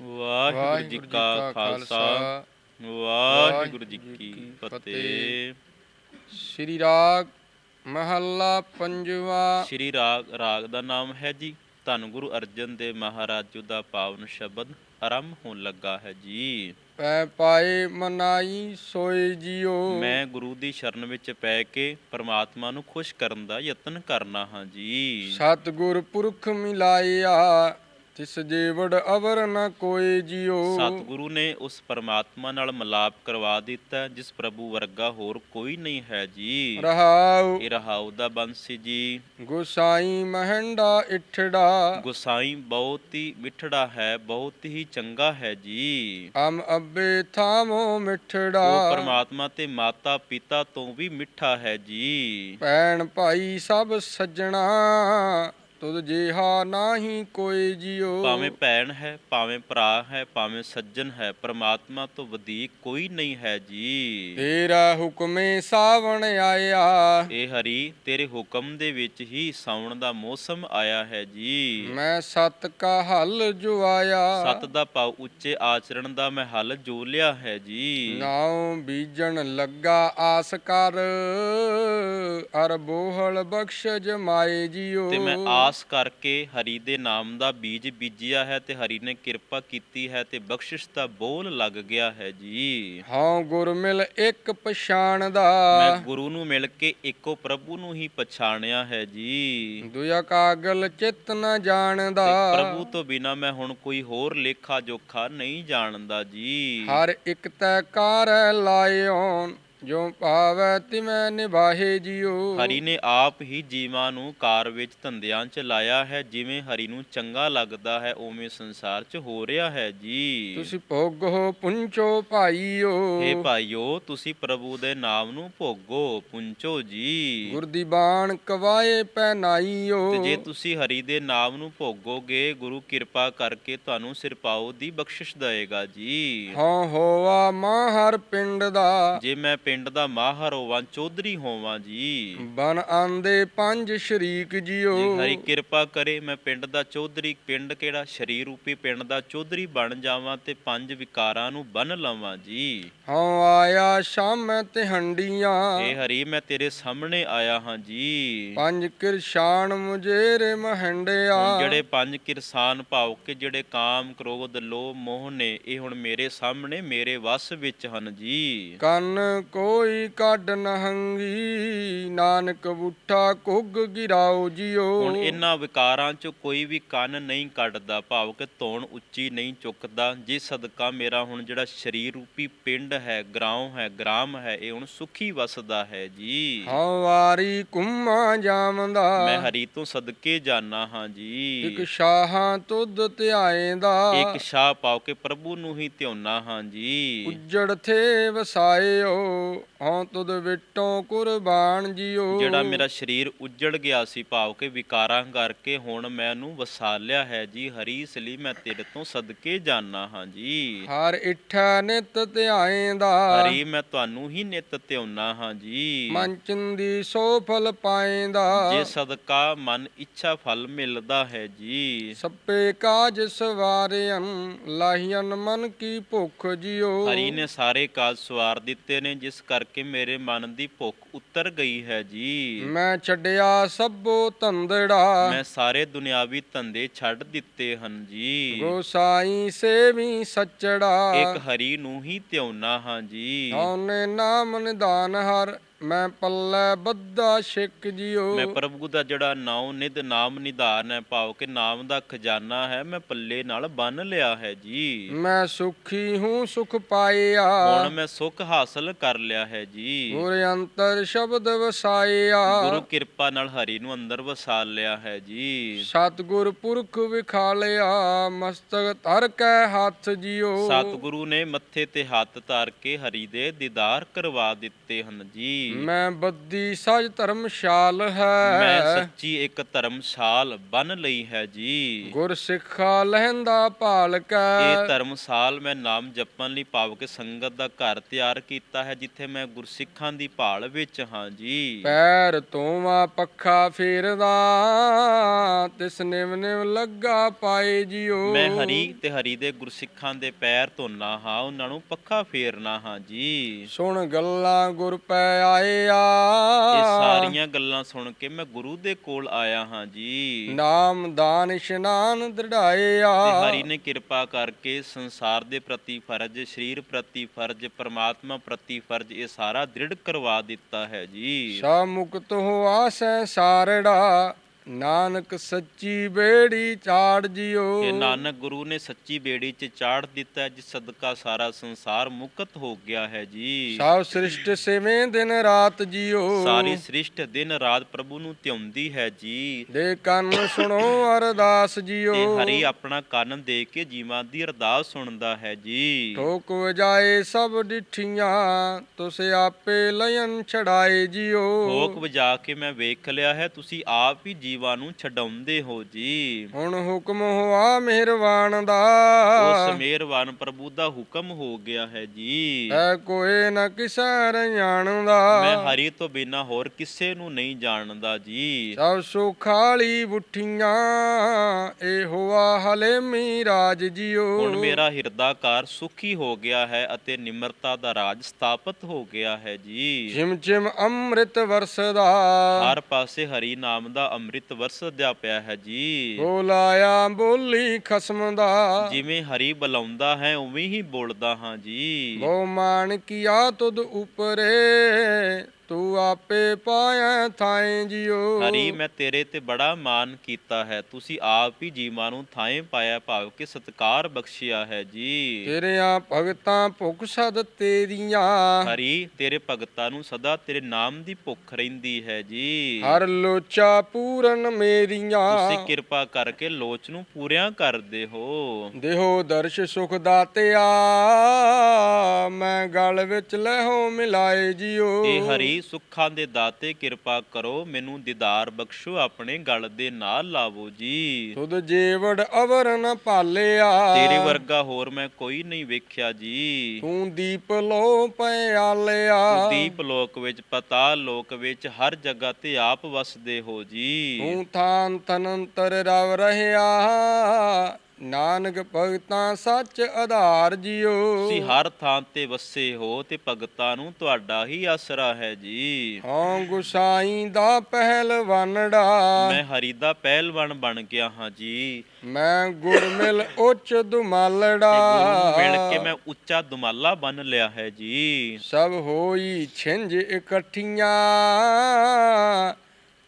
ਵਾਹਿਗੁਰੂ ਜੀ ਕਾ ਖਾਲਸਾ ਵਾਹਿਗੁਰੂ ਜੀ ਕੀ ਫਤਿਹ। ਸ੍ਰੀ ਰਾਗ ਮਹੱਲਾ ਪੰਜਵਾ। ਸ਼੍ਰੀ ਰਾਗ ਰਾਗ ਦਾ ਨਾਮ ਹੈ ਜੀ ਧੰਨ ਗੁਰੂ ਅਰਜਨ ਦੇਵ ਮਹਾਰਾਜ ਜੀ ਦਾ ਪਾਵਨ ਸ਼ਬਦ ਆਰੰਭ ਹੋਣ ਲੱਗਾ ਹੈ ਜੀ। ਪੈ ਪਾਏ ਮਨਾਈ ਸੋਏ ਜਿਉ ਮੈਂ ਗੁਰੂ ਦੀ ਸ਼ਰਨ ਵਿੱਚ ਪੈ ਕੇ ਪ੍ਰਮਾਤਮਾ ਨੂੰ ਖੁਸ਼ ਕਰਨ ਦਾ ਯਤਨ ਕਰਨਾ ਹਾਂ ਜੀ। ਸਤਿਗੁਰ ਪੁਰਖ ਮਿਲਾਇਆ ਤਿਸ ਜੀਵੜ ਅਵਰ ਨ ਕੋਏ ਜਿਉ ਸਤਿਗੁਰੂ ਨੇ ਉਸ ਪਰਮਾਤਮਾ ਨਾਲ ਮਿਲਾਪ ਕਰਵਾ ਦਿੱਤਾ ਜਿਸ ਪ੍ਰਭੂ ਵਰਗਾ ਹੋਰ ਕੋਈ ਨਹੀਂ ਹੈ ਜੀ। ਰਹਾਉ। ਇਹ ਰਹਾਉ ਦਾ ਬੰਸੀ ਜੀ। ਗੁਸਾਈ ਮਹੰਡਾ ਇਠੜਾ। ਗੁਸਾਈ ਬਹੁਤ ਹੀ ਮਿੱਠੜਾ ਹੈ ਬਹੁਤ ਹੀ ਚੰਗਾ ਹੈ ਜੀ। ਅਮ ਅੱਬੇ ਥਾਮੋ ਮਿਠੜਾ। ਉਹ ਪਰਮਾਤਮਾ ਤੇ ਮਾਤਾ ਪਿਤਾ ਤੋਂ ਵੀ ਮਿੱਠਾ ਹੈ ਜੀ। ਭੈਣ ਭਾਈ ਸਭ ਸੱਜਣਾ। ਤੁਧ ਜਿਹਾ ਨਾਹੀ ਕੋਈ ਜਿਉ। ਭਾਵੇਂ ਭੈਣ ਹੈ ਭਾਵੇਂ ਭਰਾ ਹੈ ਭਾਵੇਂ ਸੱਜਣ ਹੈ ਪਰਮਾਤਮਾ ਤੋਂ ਵਧੇਕ ਕੋਈ ਨਹੀਂ ਹੈ ਜੀ। ਤੇਰਾ ਹੁਕਮੇ ਸਾਵਣ ਆਇਆ। ਇਹ ਹਰੀ ਤੇਰੇ ਹੁਕਮ ਦੇ ਵਿੱਚ ਹੀ ਸਾਉਣ ਦਾ ਮੌਸਮ ਆਇਆ ਹੈ ਜੀ। ਮੈਂ ਸਤ ਕਾ ਹੱਲ ਜੁਆਇਆ। ਸਤ ਦਾ ਭਾਵ ਉੱਚੇ ਆਚਰਣ ਦਾ ਮੈਂ ਹੱਲ ਜੋ ਲਿਆ ਹੈ ਜੀ। ਨਾਉ ਬੀਜਣ ਲੱਗਾ ਆਸ ਕਰ ਅਰ ਬੋਹਲ ਬਖਸ਼ ਜਮਾਏ ਜਿਉ। ਤੇ ਮੈਂ ਆਸ ਕਰਕੇ ਹਰੀ ਦੇ ਨਾਮ ਦਾ ਬੀਜ ਬੀਜਿਆ ਹੈ ਤੇ ਹਰੀ ਨੇ ਕਿਰਪਾ ਕੀਤੀ ਹੈ ਤੇ ਬਖਸ਼ਿਸ਼ ਦਾ ਬੋਲ ਲੱਗ ਗਿਆ ਹੈ ਜੀ। ਹਾਂ ਗੁਰ ਮਿਲ ਇੱਕ ਪਛਾਣ ਮੈਂ ਦਾ ਗੁਰੂ ਨੂੰ ਮਿਲ ਕੇ ਇੱਕੋ ਪ੍ਰਭੂ ਨੂੰ ਹੀ ਪਛਾਣਿਆ ਹੈ ਜੀ। ਦੁਆ ਕਾਗਲ ਚਿਤ ਨ ਤੇ ਜਾਣਦਾ ਪ੍ਰਭੂ ਤੋਂ ਬਿਨਾ ਮੈਂ ਹੁਣ ਕੋਈ ਹੋਰ ਲੇਖਾ ਜੋਖਾ ਨਹੀਂ ਜਾਣਦਾ ਜੀ। ਹਰ ਇੱਕ ਤੈ ਕਾਰ ਲਾਇਓਨ ਜੋ ਭਾਵੈ ਤਿਮੈ ਨਿਭਾਹੇ ਜਿਉ। ਹਰੀ ਨੇ ਆਪ ਹੀ ਜੀਵਾਂ ਨੂੰ ਕਾਰ ਵਿੱਚ ਧੰਦਿਆਂ ਚ ਲਾਇਆ ਹੈ ਜਿਵੇਂ ਹਰੀ ਨੂੰ ਚੰਗਾ ਲੱਗਦਾ ਹੈ ਉਵੇਂ ਸੰਸਾਰ ਚ ਹੋ ਰਿਹਾ ਹੈ ਜੀ। ਤੁਸੀਂ ਭੋਗੋ ਪੁੰਚੋ ਭਾਈਓ। ਇਹ ਭਾਈਓ ਤੁਸੀਂ ਪ੍ਰਭੂ ਦੇ ਨਾਮ ਨੂੰ ਭੋਗੋ ਪੁੰਚੋ ਜੀ। ਗੁਰ ਦੀ ਬਾਣ ਕਵਾਏ ਪਹਿਨਾਈਓ। ਤੇ ਜੇ ਤੁਸੀਂ ਹਰੀ ਦੇ ਨਾਮ ਨੂੰ ਭੋਗੋਗੇ ਗੁਰੂ ਕਿਰਪਾ ਕਰਕੇ ਤੁਹਾਨੂੰ ਸਿਰਪਾਉ ਦੀ ਬਖਸ਼ਿਸ਼ ਦੇਏਗਾ ਜੀ। ਹਾਂ ਹੋਵਾ ਮਾਹਰ ਪਿੰਡ ਦਾ। ਜੇ ਮੈਂ ਪਿੰਡ ਦਾ ਮਾਹਰ ਹੋਵਾਂ ਚੌਧਰੀ ਹੋਵਾਂ ਜੀ। ਬਨ ਆਂਦੇ ਪੰਜ ਸ਼ਰੀਕ ਜਿਉ ਜੇ ਹਰੀ ਕਿਰਪਾ ਕਰੇ ਮੈਂ ਪਿੰਡ ਦਾ ਚੌਧਰੀ ਪਿੰਡ ਕਿਹੜਾ? ਸ਼ਰੀਰ ਰੂਪੀ ਪਿੰਡ ਦਾ ਚੌਧਰੀ ਬਣ ਜਾਵਾਂ ਤੇ ਪੰਜ ਵਿਕਾਰਾਂ ਨੂੰ ਬੰਨ ਲਵਾਂ ਜੀ। ਹਾਂ ਆਇਆ ਸ਼ਾਮ ਤੇ ਹੰਡੀਆਂ ਏ ਹਰੀ ਮੈਂ ਤੇਰੇ ਸਾਹਮਣੇ ਆਇਆ ਹਾਂ ਜੀ। ਪੰਜ ਕਿਰਸ਼ਾਨ ਮੁਜੇਰੇ ਮਹੰਡਿਆ। ਜਿਹੜੇ ਪੰਜ ਕਿਰਸਾਨ ਭਾਵ ਕਿ ਜਿਹੜੇ ਕਾਮ ਕ੍ਰੋਧ ਲੋਭ ਮੋਹ ਨੇ ਇਹ ਹੁਣ ਮੇਰੇ ਸਾਹਮਣੇ ਮੇਰੇ ਵੱਸ ਵਿੱਚ ਹਨ ਜੀ। ਕੰਨ ਕੋਈ ਕੱਢ ਨਹੰਗੀ ਨਾਨਕ ਬੁੱਠਾ ਕੁੱਗ ਗਿਰਾਓ ਜਿਉ ਹੁਣ ਇਹਨਾਂ ਵਿਕਾਰਾਂ ਚੋਂ ਕੋਈ ਵੀ ਕੰਨ ਨਹੀਂ ਕੱਢਦਾ ਭਾਵ ਕਿ ਧੌਣ ਉੱਚੀ ਨਹੀਂ ਚੁੱਕਦਾ। ਜਿਸ ਸਦਕਾ ਮੇਰਾ ਹੁਣ ਜਿਹੜਾ ਸਰੀਰ ਰੂਪੀ ਪਿੰਡ ਹੈ ਗਰਾਉ ਹੈ ਗ੍ਰਾਮ ਹੈ ਇਹ ਹੁਣ ਸੁਖੀ ਵਸਦਾ ਹੈ ਜੀ। ਹਾਂ ਵਾਰੀ ਕੁੰਮਾ ਜਾਮਦਾ ਮੈਂ ਹਰੀ ਤੋਂ ਸਦਕੇ ਜਾਣਾ ਹਾਂ ਜੀ। ਇਕ ਸ਼ਾਹਾਂ ਤੁਧ ਧਿਆਏਂਦਾ। ਇੱਕ ਸ਼ਾਹ ਪਾਉ ਕੇ ਪ੍ਰਭੂ ਨੂੰ ਹੀ ਧਿਆਉਣਾ ਹਾਂ ਜੀ। ਉੱਜੜ ਥੇ ਵਸਾਇਓ। ਹਾਂ ਤੁਧ ਵਿਟੋਂ ਕੁਰਬਾਨ ਜਿਉ ਜਿਹੜਾ ਮੇਰਾ ਸਰੀਰ ਉੱਜੜ ਗਿਆ ਸੀ ਭਾਵ ਕਿ ਵਿਕਾਰਾਂ ਕਰਕੇ ਹੁਣ ਮੈਂ ਉਹਨੂੰ ਵਸਾ ਲਿਆ ਹੈ ਜੀ ਹਰੀ ਇਸ ਲਈ ਮੈਂ ਤੇਰੇ ਤੋਂ ਸਦਕੇ ਜਾਣਾ ਹਾਂ ਜੀ। ਹਰ ਇਠਾ ਨਿਤ ਧਿਆਏਂਦਾ। ਹਰੀ ਮੈਂ ਤੁਹਾਨੂੰ ਹੀ ਨਿਤ ਧਿਆਉਣਾ ਹਾਂ ਜੀ। ਮਨ ਚਿੰਦੀ ਸੋ ਫਲ ਪਾਏਂਦਾ। ਜੇ ਸਦਕਾ ਮਨ ਇੱਛਾ ਫਲ ਮਿਲਦਾ ਹੈ ਜੀ। ਸੱਪੇ ਕਾਜ ਸਵਾਰਿਅਨ ਲਾਹੀਨ ਮਨ ਕੀ ਭੁੱਖ ਜਿਉ ਹਰੀ ਨੇ ਸਾਰੇ ਕਾਜ ਸਵਾਰ ਦਿੱਤੇ ਨੇ ਜਿਸ ਕਰਕੇ ਮੇਰੇ ਮਨ ਦੀ ਭੁੱਖ ਉਤਰ ਗਈ ਹੈ ਜੀ। ਮੈਂ ਛੱਡਿਆ ਸਭੋ ਤੰਦੜਾ ਮੈਂ ਸਾਰੇ ਦੁਨਿਆਵੀ ਧੰਦੇ ਛੱਡ ਦਿੱਤੇ ਹਨ ਜੀ। ਗੋਸਾਈ ਸੇਵੀ ਸੱਚੜਾ। ਇੱਕ ਹਰੀ ਨੂੰ ਹੀ ਧਿਆਉਣਾ ਹਾਂ ਜੀ। ਹਉਨੇ ਨਾਮ ਨਿਦਾਨ ਹਰ। ਮੈਂ ਪੱਲੇ ਬੱਧਾ ਸਿੱਖ ਜਿਉ ਮੈਂ ਪ੍ਰਭੂ ਦਾ ਜਿਹੜਾ ਨਾਉ ਨਿਧ ਨਾਮ ਨਿਧਾਨ ਹੈ ਭਾਵ ਕਿ ਨਾਮ ਦਾ ਖਜ਼ਾਨਾ ਹੈ ਮੈਂ ਪੱਲੇ ਨਾਲ ਬੰਨ ਲਿਆ ਹੈ ਜੀ। ਮੈਂ ਸੁਖੀ ਹੂੰ ਸੁਖ ਪਾਇਆ। ਹੁਣ ਮੈਂ ਸੁੱਖ ਹਾਸਲ ਕਰ ਲਿਆ ਹੈ ਜੀ। ਗੁਰ ਅੰਤਰ ਸ਼ਬਦ ਵਸਾਇਆ। ਗੁਰੂ ਕਿਰਪਾ ਨਾਲ ਹਰੀ ਨੂੰ ਅੰਦਰ ਵਸਾ ਲਿਆ ਹੈ ਜੀ। ਸਤਿਗੁਰ ਪੁਰਖ ਵਿਖਾਲਿਆ ਮਸਤਕ ਧਰ ਕੈ ਹੱਥ ਜਿਉ ਸਤਿਗੁਰੂ ਨੇ ਮੱਥੇ ਤੇ ਹੱਥ ਧਰ ਕੇ ਹਰੀ ਦੇ ਦੀਦਾਰ ਕਰਵਾ ਦਿੱਤੇ ਹਨ ਜੀ। ਮੈਂ ਬੱਦੀ ਸਜ ਧਰਮਸ਼ਾਲ ਮੈਂ ਹੈ ਸੱਚੀ ਇੱਕ ਧਰਮਸ਼ਾਲ ਬਨ ਲਈ ਹੈ ਜੀ। ਗੁਰ ਸਿੱਖਾ ਲਹਿੰਦਾ ਭਾਲ ਇਹ ਧਰਮਸਾਲ ਮੈਂ ਨਾਮ ਜਪਣ ਲਈ ਭਾਵਕ ਸੰਗਤ ਦਾ ਘਰ ਤਿਆਰ ਕੀਤਾ ਹੈ ਜਿੱਥੇ ਮੈਂ ਗੁਰਸਿੱਖਾਂ ਦੀ ਭਾਲ ਵਿੱਚ ਹਾਂ ਜੀ। ਪੈਰ ਤੋਵਾ ਪੱਖਾ ਫੇਰਦਾ ਤਿਸ ਨਿਵ ਨਿਵ ਲੱਗਾ ਪਾਏ ਜਿਉ। ਮੈਂ ਹਰੀ ਤੇ ਹਰੀ ਦੇ ਗੁਰਸਿੱਖਾਂ ਦੇ ਪੈਰ ਧੋਨਾ ਹਾਂ ਉਹਨਾਂ ਨੂੰ ਪੱਖਾ ਫੇਰਨਾ ਹਾਂ ਜੀ। ਸੁਣ ਗੱਲਾਂ ਗੁਰ ਪੈ ਆਏ ਆ ਇਹ ਸਾਰੀਆਂ ਗੱਲਾਂ ਸੁਣ ਕੇ ਮੈਂ ਗੁਰੂ ਦੇ ਕੋਲ ਆਇਆ ਹਾਂ ਜੀ। ਨਾਮ ਦਾਨ ਇਸ਼ਨਾਨ ਦ੍ਰਿੜਾਏ ਆ ਤੇ ਹਰੀ ਨੇ ਕਿਰਪਾ ਕਰਕੇ ਸੰਸਾਰ ਦੇ ਪ੍ਰਤੀ ਫਰਜ਼ ਸਰੀਰ ਪ੍ਰਤੀ ਫਰਜ਼ ਪਰਮਾਤਮਾ ਪ੍ਰਤੀ ਫਰਜ਼ ਇਹ ਸਾਰਾ ਦ੍ਰਿੜ ਕਰਵਾ ਦਿੱਤਾ ਹੈ ਜੀ। ਸਾ ਮੁਕਤ ਹੋਆ ਸੰਸਾਰੜਾ ਨਾਨਕ ਸੱਚੀ ਬੇੜੀ ਚਾੜ ਜਿਉ ਕਿ ਨਾਨਕ ਗੁਰੂ ਨੇ ਸੱਚੀ ਬੇੜੀ 'ਚ ਚਾੜ ਦਿੱਤਾ ਹੈ, ਜਿਸ ਸਦਕਾ ਸਾਰਾ ਸੰਸਾਰ ਮੁਕਤ ਹੋ ਗਿਆ ਹੈ ਜੀ। ਸਭ ਸ੍ਰਿਸ਼ਟ ਸੇਵੇਂ ਦਿਨ ਰਾਤ ਜਿਉ ਸਾਰੀ ਸ੍ਰਿਸ਼ਟ ਦਿਨ ਰਾਤ ਪ੍ਰਭੂ ਨੂੰ ਧਿਆਉਂਦੀ ਹੈ ਜੀ। ਦੇ ਕੰਨ ਸੁਣੋ ਅਰਦਾਸ ਤੇ ਹਰੀ ਆਪਣਾ ਕੰਨ ਦੇ ਕੇ ਜੀਵਾਂ ਦੀ ਅਰਦਾਸ ਸੁਣਦਾ ਹੈ ਜੀ। ਠੋਕ ਵਜਾਏ ਸਭ ਡਿਠੀਆਂ ਤੁਸ ਆਪੇ ਲයਨ ਛੜਾਏ ਜਿਉ ਹੋਕ ਵਜਾ ਕੇ ਮੈਂ ਵੇਖ ਲਿਆ ਹੈ ਤੁਸੀਂ ਆਪ ਹੀ ਜੀਵਾਂ ਨੂੰ ਛਡਾਉਂਦੇ ਹੋ ਜੀ। ਹੁਣ ਹੁਕਮ ਹੋਆ ਮਿਹਰਬਾਨ ਦਾ। ਉਸ ਮਿਹਰਬਾਨ ਪ੍ਰਭੂ ਦਾ ਹੁਕਮ ਹੋ ਗਿਆ ਹੈ ਜੀ। ਐ ਕੋਏ ਨ ਕਿਸੈ ਜਾਣਦਾ ਮੈਂ ਹਰੀ ਤੋਂ ਬਿਨਾ ਹੋਰ ਕਿਸੇ ਨੂੰ ਨਹੀਂ ਜਾਣਦਾ ਜੀ। ਸਭ ਸੁਖਾਲੀ ਬੁੱਠੀਆਂ ਇਹ ਹੋਆ ਹਲੇਮੀ ਰਾਜ ਜਿਉ ਹੁਣ ਮੇਰਾ ਹਿਰਦਾਕਾਰ ਸੁਖੀ ਹੋ ਗਿਆ ਹੈ ਅਤੇ ਨਿਮਰਤਾ ਦਾ ਰਾਜ ਸਥਾਪਿਤ ਹੋ ਗਿਆ ਹੈ ਜੀ। ਜਿਮ ਜਿਮ ਅੰਮ੍ਰਿਤ ਵਰਸਦਾ। ਹਰ ਪਾਸੇ ਹਰੀ ਨਾਮ ਦਾ ਅੰਮ੍ਰਿਤ ਵਰਸਦਿਆ ਪਿਆ ਹੈ ਜੀ। ਬੋਲਾਇਆ ਬੋਲੀ ਖਸਮ ਦਾ ਜਿਵੇਂ ਹਰੀ ਬੁਲਾਉਂਦਾ ਹੈ ਉਵੇਂ ਹੀ ਬੋਲਦਾ ਹਾਂ ਜੀ। ਬਹੁ ਮਾਨ ਕੀਆ ਤੁਧ ਉਪਰੇ। ਤੂੰ ਆਪੇ ਪਾਇਆ ਥਾਏ ਜਿਉ। ਹਰੀ ਮੈਂ ਤੇਰੇ ਤੇ ਬੜਾ ਮਾਨ ਕੀਤਾ ਹੈ। ਤੁਸੀਂ ਆਪ ਹੀ ਜੀਵਾਂ ਨੂੰ ਥਾਂ ਪਾਇਆ ਭਾਵ ਕਿ ਸਤਕਾਰ ਬਖਸ਼ਿਆ ਹੈ ਜੀ। ਤੇਰਿਆਂ ਭਗਤਾਂ ਭੁਖ ਸਦ ਤੇਰੀਆਂ। ਹਰੀ ਤੇਰੇ ਭਗਤਾਂ ਨੂੰ ਸਦਾ ਤੇਰੇ ਨਾਮ ਦੀ ਭੁੱਖ ਰਹਿੰਦੀ ਹੈ ਜੀ। ਹਰ ਲੋਚਾ ਪੂਰਨ ਮੇਰੀਆਂ। ਤੁਸੀਂ ਕਿਰਪਾ ਕਰਕੇ ਲੋਚ ਨੂੰ ਪੂਰਿਆਂ ਕਰਦੇ ਹੋ। ਦੇਹੋ ਦਰਸ਼ ਸੁਖ ਦਾਤਿਆ ਮੈਂ ਗਲ ਵਿੱਚ ਲਹੋ ਮਿਲਾਏ ਜਿਉ। ਹਰੀ ਸੁੱਖਾਂ ਦੇ ਦਾਤੇ ਕਿਰਪਾ ਕਰੋ ਮੈਨੂੰ ਦੀਦਾਰ ਬਖਸ਼ੋ ਆਪਣੇ ਗਲ ਦੇ ਨਾਲ ਲਾਵੋ ਜੀ। ਤੁਧ ਜੀਵੜ ਅਵਰ ਨ ਭਾਲਿਆ ਤੇਰੇ ਵਰਗਾ ਹੋਰ ਮੈਂ ਕੋਈ ਨਹੀਂ ਵੇਖਿਆ ਜੀ। ਤੂੰ ਦੀਪ ਲੋ ਪਿਆਲਿਆ ਤੂੰ ਦੀਪ ਲੋਕ ਵਿੱਚ ਪਤਾਲ ਲੋਕ ਵਿੱਚ ਹਰ ਜਗ੍ਹਾ ਤੇ ਆਪ ਵਸਦੇ ਹੋ ਜੀ। ਤੂੰ ਥਾਨ ਤਨੰਤਰ ਰਵ ਰਹਿਆ। ਨਾਨਕ ਭਗਤਾਂ ਸੱਚ ਆਧਾਰ ਜਿਉ ਤੁਸੀਂ ਹਰ ਥਾਂ ਤੇ ਵਸੇ ਹੋ ਤੇ ਭਗਤਾਂ ਨੂੰ ਤੁਹਾਡਾ ਹੀ ਆਸਰਾ ਹੈ ਜੀ। ਹਾਂ ਗੁਸਾਈ ਦਾ ਪਹਿਲਵਾਨੜਾ ਮੈਂ ਹਰੀ ਦਾ ਪਹਿਲਵਾਨ ਬਣ ਗਿਆ ਹਾਂ ਜੀ। ਮੈਂ ਗੁਰ ਮਿਲ ਉੱਚ ਦੁਮਾਲੜਾ ਮਿਲ ਕੇ ਮੈਂ ਉੱਚਾ ਦੁਮਾਲਾ ਬਣ ਲਿਆ ਹੈ ਜੀ। ਸਭ ਹੋਈ ਛਿੰਝ ਇਕੱਠੀਆਂ।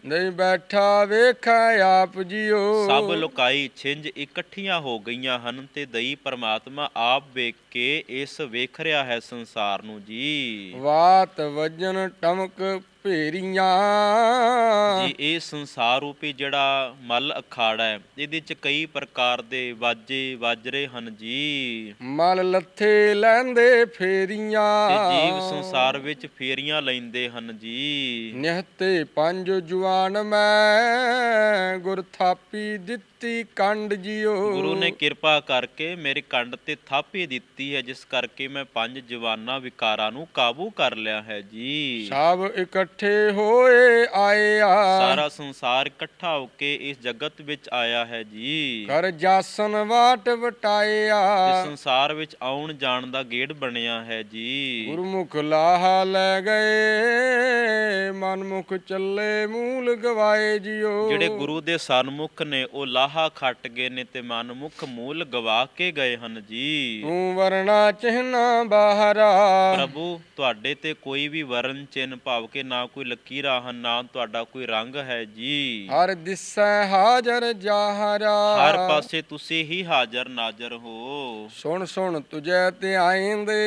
ਨਹੀਂ ਬੈਠਾ ਵੇਖਾ ਆਪ ਜਿਉ ਸਭ ਲੋਕਾਈ ਛਿੰਝ ਇਕੱਠੀਆਂ ਹੋ ਗਈਆਂ ਹਨ ਤੇ ਦਈ ਪਰਮਾਤਮਾ ਆਪ ਵੇਖ ਕੇ ਇਸ ਵੇਖ ਰਿਹਾ ਹੈ ਸੰਸਾਰ ਨੂੰ ਜੀ। ਵਾਤ ਵਜਨ ਟਮਕ ਭੇਰੀਆਂ ਜੀ ਇਹ ਸੰਸਾਰ ਰੂਪੀ ਜਿਹੜਾ ਮਲ ਅਖਾੜਾ ਹੈ ਇਹਦੇ ਚ ਕਈ ਪ੍ਰਕਾਰ ਦੇ ਵਾਜੇ ਵੱਜ ਰਹੇ ਹਨ ਜੀ। ਮਲ ਲੱਥੇ ਲੈਂਦੇ ਫੇਰੀਆਂ। ਤੇ ਜੀਵ ਸੰਸਾਰ ਵਿੱਚ ਫੇਰੀਆਂ ਲੈਂਦੇ ਹਨ ਜੀ। ਨਿਹਤੇ ਪੰਜ ਜੁਆਨ ਮੈਂ ਗੁਰ ਥਾਪੀ ਦਿੱਤੀ ਕੰਡ ਜਿਉ ਗੁਰੂ ਨੇ ਕਿਰਪਾ ਕਰਕੇ ਮੇਰੇ ਕੰਡ ਤੇ ਥਾਪੀ ਦਿੱਤੀ ਹੈ ਜਿਸ ਕਰਕੇ ਮੈਂ ਪੰਜ ਜਵਾਨਾਂ ਵਿਕਾਰਾਂ ਨੂੰ ਕਾਬੂ ਕਰ ਲਿਆ ਹੈ ਜੀ। ਸਭ ਇਕੱਠੇ ਹੋਏ ਆਏ ਆ। ਸਾਰਾ ਸੰਸਾਰ ਇਕੱਠਾ ਹੋ ਕੇ ਇਸ ਜਗਤ ਵਿੱਚ ਆਇਆ ਹੈ ਜੀ। ਕਰ ਜਾਸਨ ਵਾਟ ਵਟਾਇਆ ਤੇ ਸੰਸਾਰ ਵਿੱਚ ਆਉਣ ਜਾਣ ਦਾ ਗੇੜ ਬਣਿਆ ਹੈ ਜੀ। ਗੁਰਮੁਖ ਲਾਹਾ ਲੈ ਗਏ ਮਨਮੁਖ ਚੱਲੇ ਮੂਲ ਗਵਾਏ ਜਿਉ। ਜਿਹੜੇ ਗੁਰੂ ਦੇ ਸਨਮੁਖ ਨੇ ਉਹ ਲਾਹਾ ਖੱਟ ਗਏ ਨੇ ਤੇ ਮਨਮੁਖ ਮੂਲ ਗਵਾ ਕੇ ਗਏ ਹਨ ਜੀ। ਤੂੰ ਵਰਣਾ ਚਿਹਨਾ ਬਾਹਰਾ। ਪ੍ਰਭੂ ਤੁਹਾਡੇ ਤੇ ਕੋਈ ਵੀ ਵਰਨ ਚਿੰਨ ਭਾਵ ਕੇ ਨਾ ਨਾ ਕੋਈ ਲਕੀਰਾਂ ਹਨ ਨਾ ਤੁਹਾਡਾ ਕੋਈ ਰੰਗ ਹੈ ਜੀ। ਹਰ ਦਿਸੈ ਹਾਜ਼ਰ ਜਾਹਰਾ। ਹਰ ਪਾਸੇ ਤੁਸੀਂ ਹੀ ਹਾਜ਼ਰ ਨਾਜ਼ਰ ਹੋ। ਸੁਣ ਸੁਣ ਤੁਝੈ ਤੇ ਆਇਂਦੇ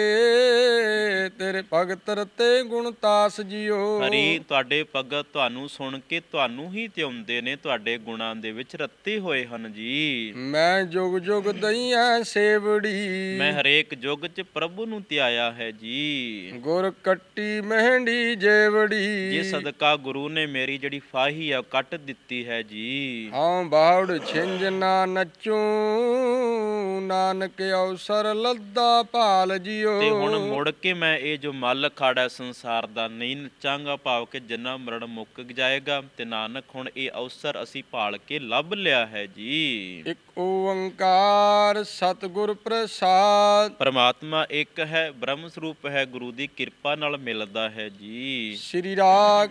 ਤੇਰੇ ਭਗਤ ਰਤੇ ਗੁਣ ਤਾਸ ਜਿਓ। ਹਰੀ ਤੁਹਾਡੇ ਭਗਤ ਤੁਹਾਨੂੰ ਸੁਣ ਕੇ ਤੁਹਾਨੂੰ ਹੀ ਧਿਆਉਂਦੇ ਨੇ ਤੁਹਾਡੇ ਗੁਣਾਂ ਦੇ ਵਿੱਚ ਰੱਤੇ ਹੋਏ ਹਨ ਜੀ। ਮੈਂ ਜੁਗ ਜੁਗ ਦਈਐ ਸੇਵੜੀ। ਮੈਂ ਹਰੇਕ ਯੁੱਗ 'ਚ ਪ੍ਰਭੂ ਨੂੰ ਧਿਆਇਆ ਹੈ ਜੀ। ਗੁਰ ਕੱਟੀ ਮਹਿੰਡੀ ਜੇਵੜੀ। ਜੇ ਸਦਕਾ ਗੁਰੂ ਨੇ ਮੇਰੀ ਜਿਹੜੀ ਫਾਹੀ ਆ ਉਹ ਕੱਟ ਦਿੱਤੀ ਹੈ ਜੀ। ਹਾਂ ਬਾਵੜ ਛਿੰਜ ਨਾ ਨਚੂ। ਨਾਨਕ ਅਵਸਰ ਲੱਦਾ ਭਾਲ ਜਿਓ ਤੇ ਹੁਣ ਮੁੜ ਕੇ ਮੈਂ ਇਹ ਜੋ ਮੱਲ ਖਾੜਾ ਸੰਸਾਰ ਦਾ ਨਹੀਂ ਨਚਾਂਗਾ ਭਾਵ ਕਿ ਜਨਮ ਮਰਨ ਮੁੱਕ ਜਾਏਗਾ ਤੇ ਨਾਨਕ ਹੁਣ ਇਹ ਅਵਸਰ ਅਸੀਂ ਭਾਲ ਕੇ ਲੱਭ ਲਿਆ ਹੈ ਜੀ। ਇੱਕ ਓੰਕਾਰ ਸਤਿਗੁਰ ਪ੍ਰਸਾਦ। ਪਰਮਾਤਮਾ ਇੱਕ ਹੈ ਬ੍ਰਹਮ ਸਰੂਪ ਹੈ ਗੁਰੂ ਦੀ ਕਿਰਪਾ ਨਾਲ ਮਿਲਦਾ ਹੈ ਜੀ। ਸ੍ਰੀ ਰਾਗ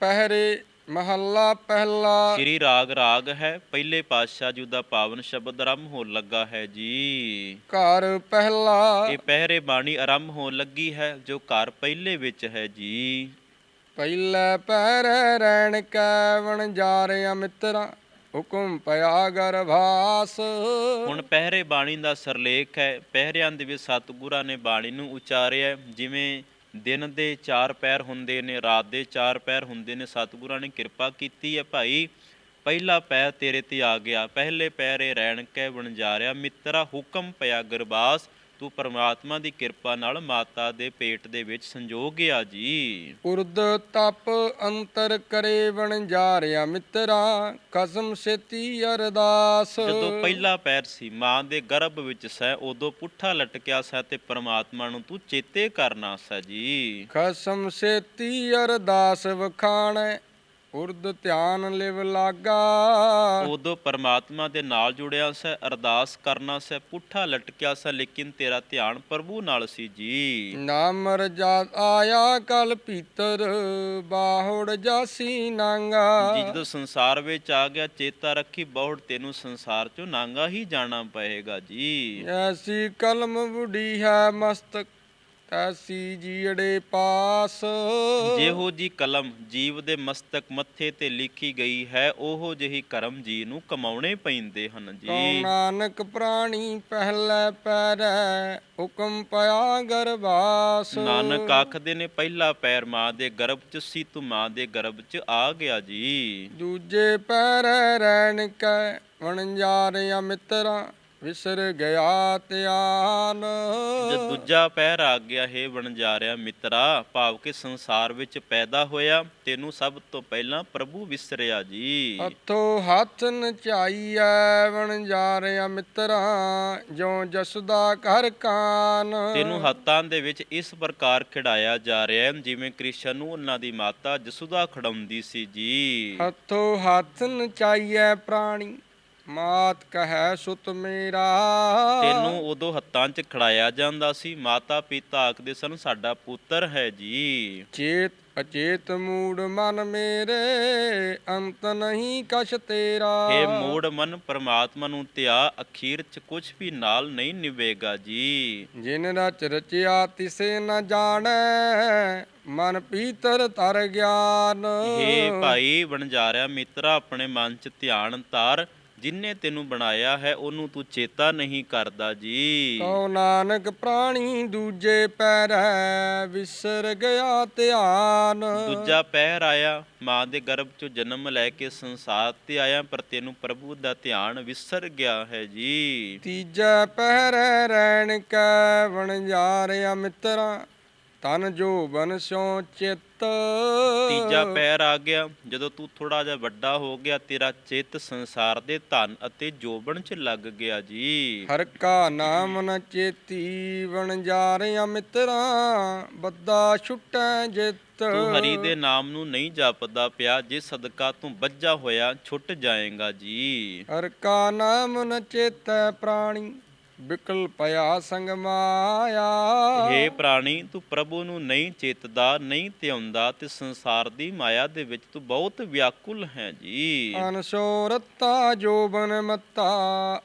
ਪਹਿਰੇ ਮਹੱਲਾ ਪਹਿਲਾ। ਸ੍ਰੀ ਰਾਗ ਰਾਗ ਹੈ ਪਹਿਲੇ ਪਾਤਸ਼ਾਹ ਜੀ ਦਾ ਪਾਵਨ ਸ਼ਬਦ ਆਰੰਭ ਹੋਣ ਲੱਗਾ ਹੈ ਜੀ। ਘਰ ਪਹਿਲਾ। ਇਹ ਪਹਿਰੇ ਬਾਣੀ ਆਰੰਭ ਹੋਣ ਲੱਗੀ ਹੈ ਜੋ ਘਰ ਪਹਿਲੇ ਵਿੱਚ ਹੈ ਜੀ। ਪਹਿਲੇ ਪਹਿਰੇ ਰਹਿਣ ਕੈ ਵਣ ਜਾਰਿਆ ਮਿੱਤਰਾ ਹੁਕਮ ਪਿਆ ਗਰਭਾਸ। ਹੁਣ ਪਹਿਰੇ ਬਾਣੀ ਦਾ ਸਰਲੇਖ ਹੈ ਪਹਿਰਿਆਂ ਦੇ ਵਿੱਚ ਸਤਿਗੁਰਾਂ ਨੇ ਬਾਣੀ ਨੂੰ ਉਚਾਰਿਆ ਜਿਵੇਂ ਦਿਨ ਦੇ ਚਾਰ ਪੈਰ ਹੁੰਦੇ ਨੇ, ਰਾਤ ਦੇ ਚਾਰ ਪੈਰ ਹੁੰਦੇ ਨੇ, ਸਤਿਗੁਰਾਂ ਨੇ ਕਿਰਪਾ ਕੀਤੀ ਹੈ ਭਾਈ। ਪਹਿਲਾ ਪੈਰ ਤੇਰੇ ਤੇ ਆ ਗਿਆ, ਪਹਿਲੇ ਪੈਰੇ ਰਹਿਣ ਕੈ ਵਣਜਾਰਿਆ, ਮਿੱਤਰਾ ਹੁਕਮ ਪਿਆ ਗਰਬਾਸ। ਤੂੰ ਪਰਮਾਤਮਾ ਦੀ ਕਿਰਪਾ ਨਾਲ ਮਾਤਾ ਦੇ ਪੇਟ ਦੇ ਵਿੱਚ ਸੰਜੋਗ ਗਿਆ ਜੀ। ਉਰਦ ਤਪ ਅੰਤਰ ਕਰੇ ਵਣ ਜਾਰਿਆ ਮਿੱਤਰਾ ਕਸਮ ਸੇਤੀ ਅਰਦਾਸ। ਜਦੋਂ ਪਹਿਲਾ ਪੈਰ ਸੀ ਮਾਂ ਦੇ ਗਰਭ ਵਿੱਚ ਸੈ ਉਦੋਂ ਪੁੱਠਾ ਲਟਕਿਆ ਸੈ ਤੇ ਪ੍ਰਮਾਤਮਾ ਨੂੰ ਤੂੰ ਚੇਤੇ ਕਰਨਾ ਸੈ ਜੀ। ਖਸਮ ਸੇਤੀ ਅਰਦਾਸ ਵਖਾਣੈ ਉਰਦ ਧਿਆਨ ਲਿਵ ਲਾਗਾ। ਉਦੋਂ ਪ੍ਰਮਾਤਮਾ ਦੇ ਨਾਲ ਜੁੜਿਆ ਸੈ ਅਰਦਾਸ ਕਰਨਾ ਸੈ ਪੁੱਠਾ ਲਟਕਿਆ ਸੈ ਲੇਕਿਨ ਤੇਰਾ ਧਿਆਨ ਪ੍ਰਭੂ ਨਾਲ ਸੀ ਜੀ। ਨਾਮ ਰਜਾ ਆਇਆ ਕਲ ਪੀਤਰ ਬਾਹੁੜ ਜਾਸੀ ਨਾਂਗਾ। ਜੀ ਜਦੋਂ ਸੰਸਾਰ ਵਿੱਚ ਆ ਗਿਆ ਚੇਤਾ ਰੱਖੀ ਬਹੁੜ ਤੈਨੂੰ ਸੰਸਾਰ ਚੋਂ ਨਾਂਗਾ ਹੀ ਜਾਣਾ ਪਏਗਾ ਜੀ। ਐਸੀ ਕਲਮ ਬੁਢੀ ਹੈ ਮਸਤਕ ਐਸੀ ਜੀੜੇ ਪਾਸ। ਜਿਹੋ ਜੀ ਕਲਮ ਜੀਵ ਦੇ ਮਸਤਕ ਮੱਥੇ ਤੇ ਲਿਖੀ ਗਈ ਹੈ ਉਹੋ ਜਿਹੀ ਕਰਮ ਜੀ ਨੂੰ ਕਮਾਉਣੇ ਪੈਂਦੇ ਹਨ ਜੀ। ਨਾਨਕ ਪ੍ਰਾਣੀ ਪਹਿਲੇ ਪੈਰੈ ਹੁਕਮ ਪਿਆ ਗਰਭਾਸ। ਨਾਨਕ ਆਖਦੇ ਨੇ ਪਹਿਲਾ ਪੈਰ ਮਾਂ ਦੇ ਗਰਭ ਚ ਸੀ ਤੂੰ ਮਾਂ ਦੇ ਗਰਭ ਚ ਆ ਗਿਆ ਜੀ। ਦੂਜੇ ਪੈਰੈ ਰਹਿਣ ਕੈ ਵਣਜਾਰਿਆ ਮਿੱਤਰਾ ਵਿਸਰ ਗਿਆ ਧਿਆਨ। ਜਦ ਦੂਜਾ ਪੈਰ ਆ ਗਿਆ ਹੈ ਵਣਜਾਰਿਆ ਮਿੱਤਰਾ ਭਾਵ ਕਿ ਸੰਸਾਰ ਵਿੱਚ ਪੈਦਾ ਹੋਇਆ ਤੈਨੂੰ ਸਭ ਤੋਂ ਪਹਿਲਾਂ ਪ੍ਰਭੂ ਵਿਸਰਿਆ ਜੀ। ਹੱਥੋ ਹੱਥ ਨਚਾਈਐ ਵਣਜਾਰਿਆ ਮਿੱਤਰਾ ਜਿਉ ਜਸਦਾ ਘਰ ਕਾਨ। ਤੈਨੂੰ ਹੱਥਾਂ ਦੇ ਵਿੱਚ ਇਸ ਪ੍ਰਕਾਰ ਖਿਡਾਇਆ ਜਾ ਰਿਹਾ ਹੈ ਜਿਵੇਂ ਕ੍ਰਿਸ਼ਨ ਨੂੰ ਉਹਨਾਂ ਦੀ ਮਾਤਾ ਜਸੁਦਾ ਖੜਾਉਂਦੀ ਸੀ ਜੀ। ਹੱਥੋ ਹੱਥ ਨਚਾਈਐ ਪ੍ਰਾਣੀ ਮਾਤ ਕਹੈ ਸੁਤ ਮੇਰਾ। ਤੈਨੂੰ ਉਦੋਂ ਹੱਥਾਂ 'ਚ ਖੜਾਇਆ ਜਾਂਦਾ ਸੀ ਮਾਤਾ ਪਿਤਾ ਆਖਦੇ ਸਨ ਸਾਡਾ ਪੁੱਤਰ ਹੈ ਜੀ। ਚੇਤ ਅਚੇਤ ਮੂੜ ਮਨ ਮੇਰੇ ਅੰਤ ਨਹੀਂ ਕਛ ਤੇਰਾ। ਇਹ ਮੂੜ ਮਨ ਪ੍ਰਮਾਤਮਾ ਨੂੰ ਧਿਆ ਅਖੀਰ 'ਚ ਕੁਝ ਵੀ ਨਾਲ ਨਹੀਂ ਨਿਵੇਗਾ ਜੀ। ਜਿਨ ਰਚ ਰਚਿਆ ਤਿਸੇ ਨ ਜਾਣੈ ਮਨ ਪੀਤਰ ਤਰ ਗਿਆਨ। ਹੇ ਭਾਈ ਬਣਜਾਰਿਆ ਮਿੱਤਰਾ ਆਪਣੇ ਮਨ 'ਚ ਧਿਆਨ ਧਾਰ ਜਿਨਨੇ ਤੈਨੂੰ ਬਣਾਇਆ ਹੈ ਉਹਨੂੰ ਤੂੰ ਚੇਤਾ ਨਹੀਂ ਕਰਦਾ ਜੀ। ਕਉ ਨਾਨਕ ਪ੍ਰਾਣੀ ਦੂਜੇ ਪੈਰੈ ਵਿਸਰ ਗਿਆ ਧਿਆਨ। ਦੂਜਾ ਪਹਿਰ ਆਇਆ ਮਾਂ ਦੇ ਗਰਭ ਚੋਂ ਜਨਮ ਲੈ ਕੇ ਸੰਸਾਰ ਤੇ ਆਇਆ ਪਰ ਤੈਨੂੰ ਪ੍ਰਭੂ ਦਾ ਧਿਆਨ ਵਿਸਰ ਗਿਆ ਹੈ ਜੀ। ਤੀਜਾ ਪਹਿਰੈ ਰਹਿਣ ਕੈ ਵਣਜਾਰਿਆ ਮਿੱਤਰਾ। ਤਨ ਜੋ ਬਨ ਸਿਉ ਚਿੱਤ। ਤੀਜਾ ਪੈਰ ਆ ਗਿਆ ਜਦੋਂ ਤੂੰ ਥੋੜਾ ਜਿਹਾ ਵੱਡਾ ਹੋ ਗਿਆ ਤੇਰਾ ਚਿੱਤ ਸੰਸਾਰ ਦੇ ਧਨ ਅਤੇ ਜੋਬਨ 'ਚ ਲੱਗ ਗਿਆ ਜੀ। ਹਰ ਕਾ ਨਾਮ ਨ ਚੇਤੀ ਵਣਜਾਰਿਆ ਮਿੱਤਰਾ ਬੱਦਾ ਛੁਟੈ ਜਿੱਤ। ਤੂੰ ਹਰੀ ਦੇ ਨਾਮ ਨੂੰ ਨਹੀਂ ਜਪਦਾ ਪਿਆ ਜੇ ਸਦਕਾ ਤੂੰ ਬੱਜਾ ਹੋਇਆ ਛੁੱਟ ਜਾਏਗਾ ਜੀ। ਹਰ ਕਾ ਨਾਮ ਨ ਚੇਤੈ ਪ੍ਰਾਣੀ ਬਿਕਲ ਪਿਆ ਸੰਗ ਮਾਇਆ। ਹੇ ਪ੍ਰਾਣੀ ਤੂੰ ਪ੍ਰਭੂ ਨੂੰ ਨਹੀਂ ਚੇਤਦਾ ਨਹੀਂ ਧਿਆਉਂਦਾ ਤੇ ਸੰਸਾਰ ਦੀ ਮਾਇਆ ਦੇ ਵਿੱਚ ਤੂੰ ਬਹੁਤ ਵਿਆਕੁਲ ਹੈ ਜੀ। ਅਨਸੋਰਤਾ ਜੋਬਨ ਮੱਤਾ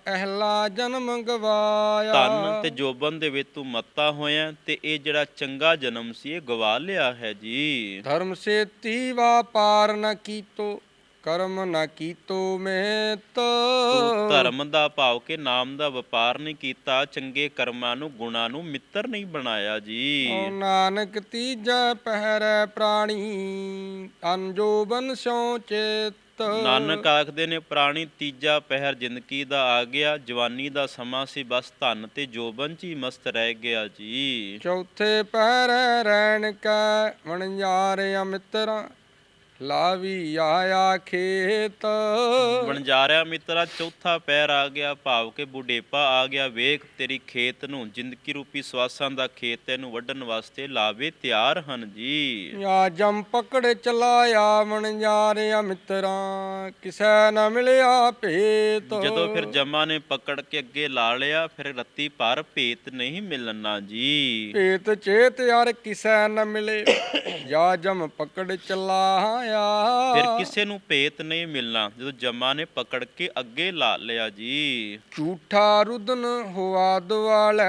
ਅਹਲਾ ਜਨਮ ਗਵਾਇਆ। ਧਨ ਤੇ ਜੋਬਨ ਦੇ ਵਿੱਚ ਤੂੰ ਮੱਤਾ ਹੋਇਆ ਤੇ ਇਹ ਜਿਹੜਾ ਚੰਗਾ ਜਨਮ ਸੀ ਇਹ ਗਵਾ ਲਿਆ ਹੈ ਜੀ। ਧਰਮ ਸੇਤੀ ਵਾਪਾਰ ਨ ਕੀਤੋ ਕਰਮ ਨ ਕੀਤੋ ਮੇਤ ਤੂੰ ਧਰਮ ਦਾ ਭਾਵ ਕੇ ਨਾਮ ਦਾ ਵਪਾਰ ਨਹੀਂ ਕੀਤਾ ਚੰਗੇ ਕਰਮਾਂ ਨੂੰ ਗੁਣਾਂ ਨੂੰ ਮਿੱਤਰ ਨਹੀਂ ਬਣਾਇਆ ਜੀ। ਓ ਨਾਨਕ ਤੀਜੈ ਪਹਿਰੈ ਪ੍ਰਾਣੀ ਅਨਜੋ ਬੰਸੋਂ ਚੇਤ। ਨਾਨਕ ਆਖਦੇ ਨੇ ਪ੍ਰਾਣੀ ਤੀਜਾ ਪਹਿਰ ਜ਼ਿੰਦਗੀ ਦਾ ਆ ਗਿਆ ਜਵਾਨੀ ਦਾ ਸਮਾਂ ਸੀ ਬਸ ਧਨ ਤੇ ਜੋਬਨ ਚ ਹੀ ਮਸਤ ਰਹਿ ਗਿਆ ਜੀ। ਚੌਥੇ ਪਹਿਰੈ ਰਹਿਣ ਕੈ ਵਣਜਾਰਿਆ ਮਿੱਤਰਾਂ ਲਾਵੀ ਆਇਆ ਖੇਤ। ਬਣਜਾਰਿਆ ਮਿੱਤਰਾ ਚੌਥਾ ਪੈਰ ਆ ਗਿਆ ਭਾਵ ਕੇ ਬੁਢੇਪਾ ਆ ਗਿਆ। ਵੇਖ ਤੇਰੀ ਖੇਤ ਨੂੰ ਜ਼ਿੰਦਗੀ ਰੂਪੀ ਸਵਾਸਾਂ ਦਾ ਖੇਤ ਤੈਨੂੰ ਵੱਢਣ ਵਾਸਤੇ ਲਾਵੇ ਤਿਆਰ ਹਨ ਜੀ। ਆ ਜਮ ਪਕੜ ਚਲਾਇਆ ਵਣਜਾਰਿਆ ਮਿੱਤਰਾਂ ਕਿਸੈ ਨ ਮਿਲਿਆ ਭੇਤ। ਜਦੋਂ ਫਿਰ ਜਮਾ ਨੇ ਪਕੜ ਕੇ ਅੱਗੇ ਲਾ ਲਿਆ ਫਿਰ ਰੱਤੀ ਭਰ ਭੇਤ ਨਹੀਂ ਮਿਲਣਾ ਜੀ। ਭੇਤ ਚੇਤ ਯਾਰ ਕਿਸੈ ਨ ਮਿਲੇ। ਜਾ ਜਮ ਪਕੜ ਚਲਾਇਆ ਫਿਰ ਕਿਸੇ ਨੂੰ ਭੇਤ ਨਹੀਂ ਮਿਲਣਾ ਜਦੋਂ ਜਮਾ ਨੇ ਪਕੜ ਕੇ ਅੱਗੇ ਲਾ ਲਿਆ ਜੀ। ਝੂਠਾ ਰੁਦਨ ਹੋਆ ਦੁਆਲੇ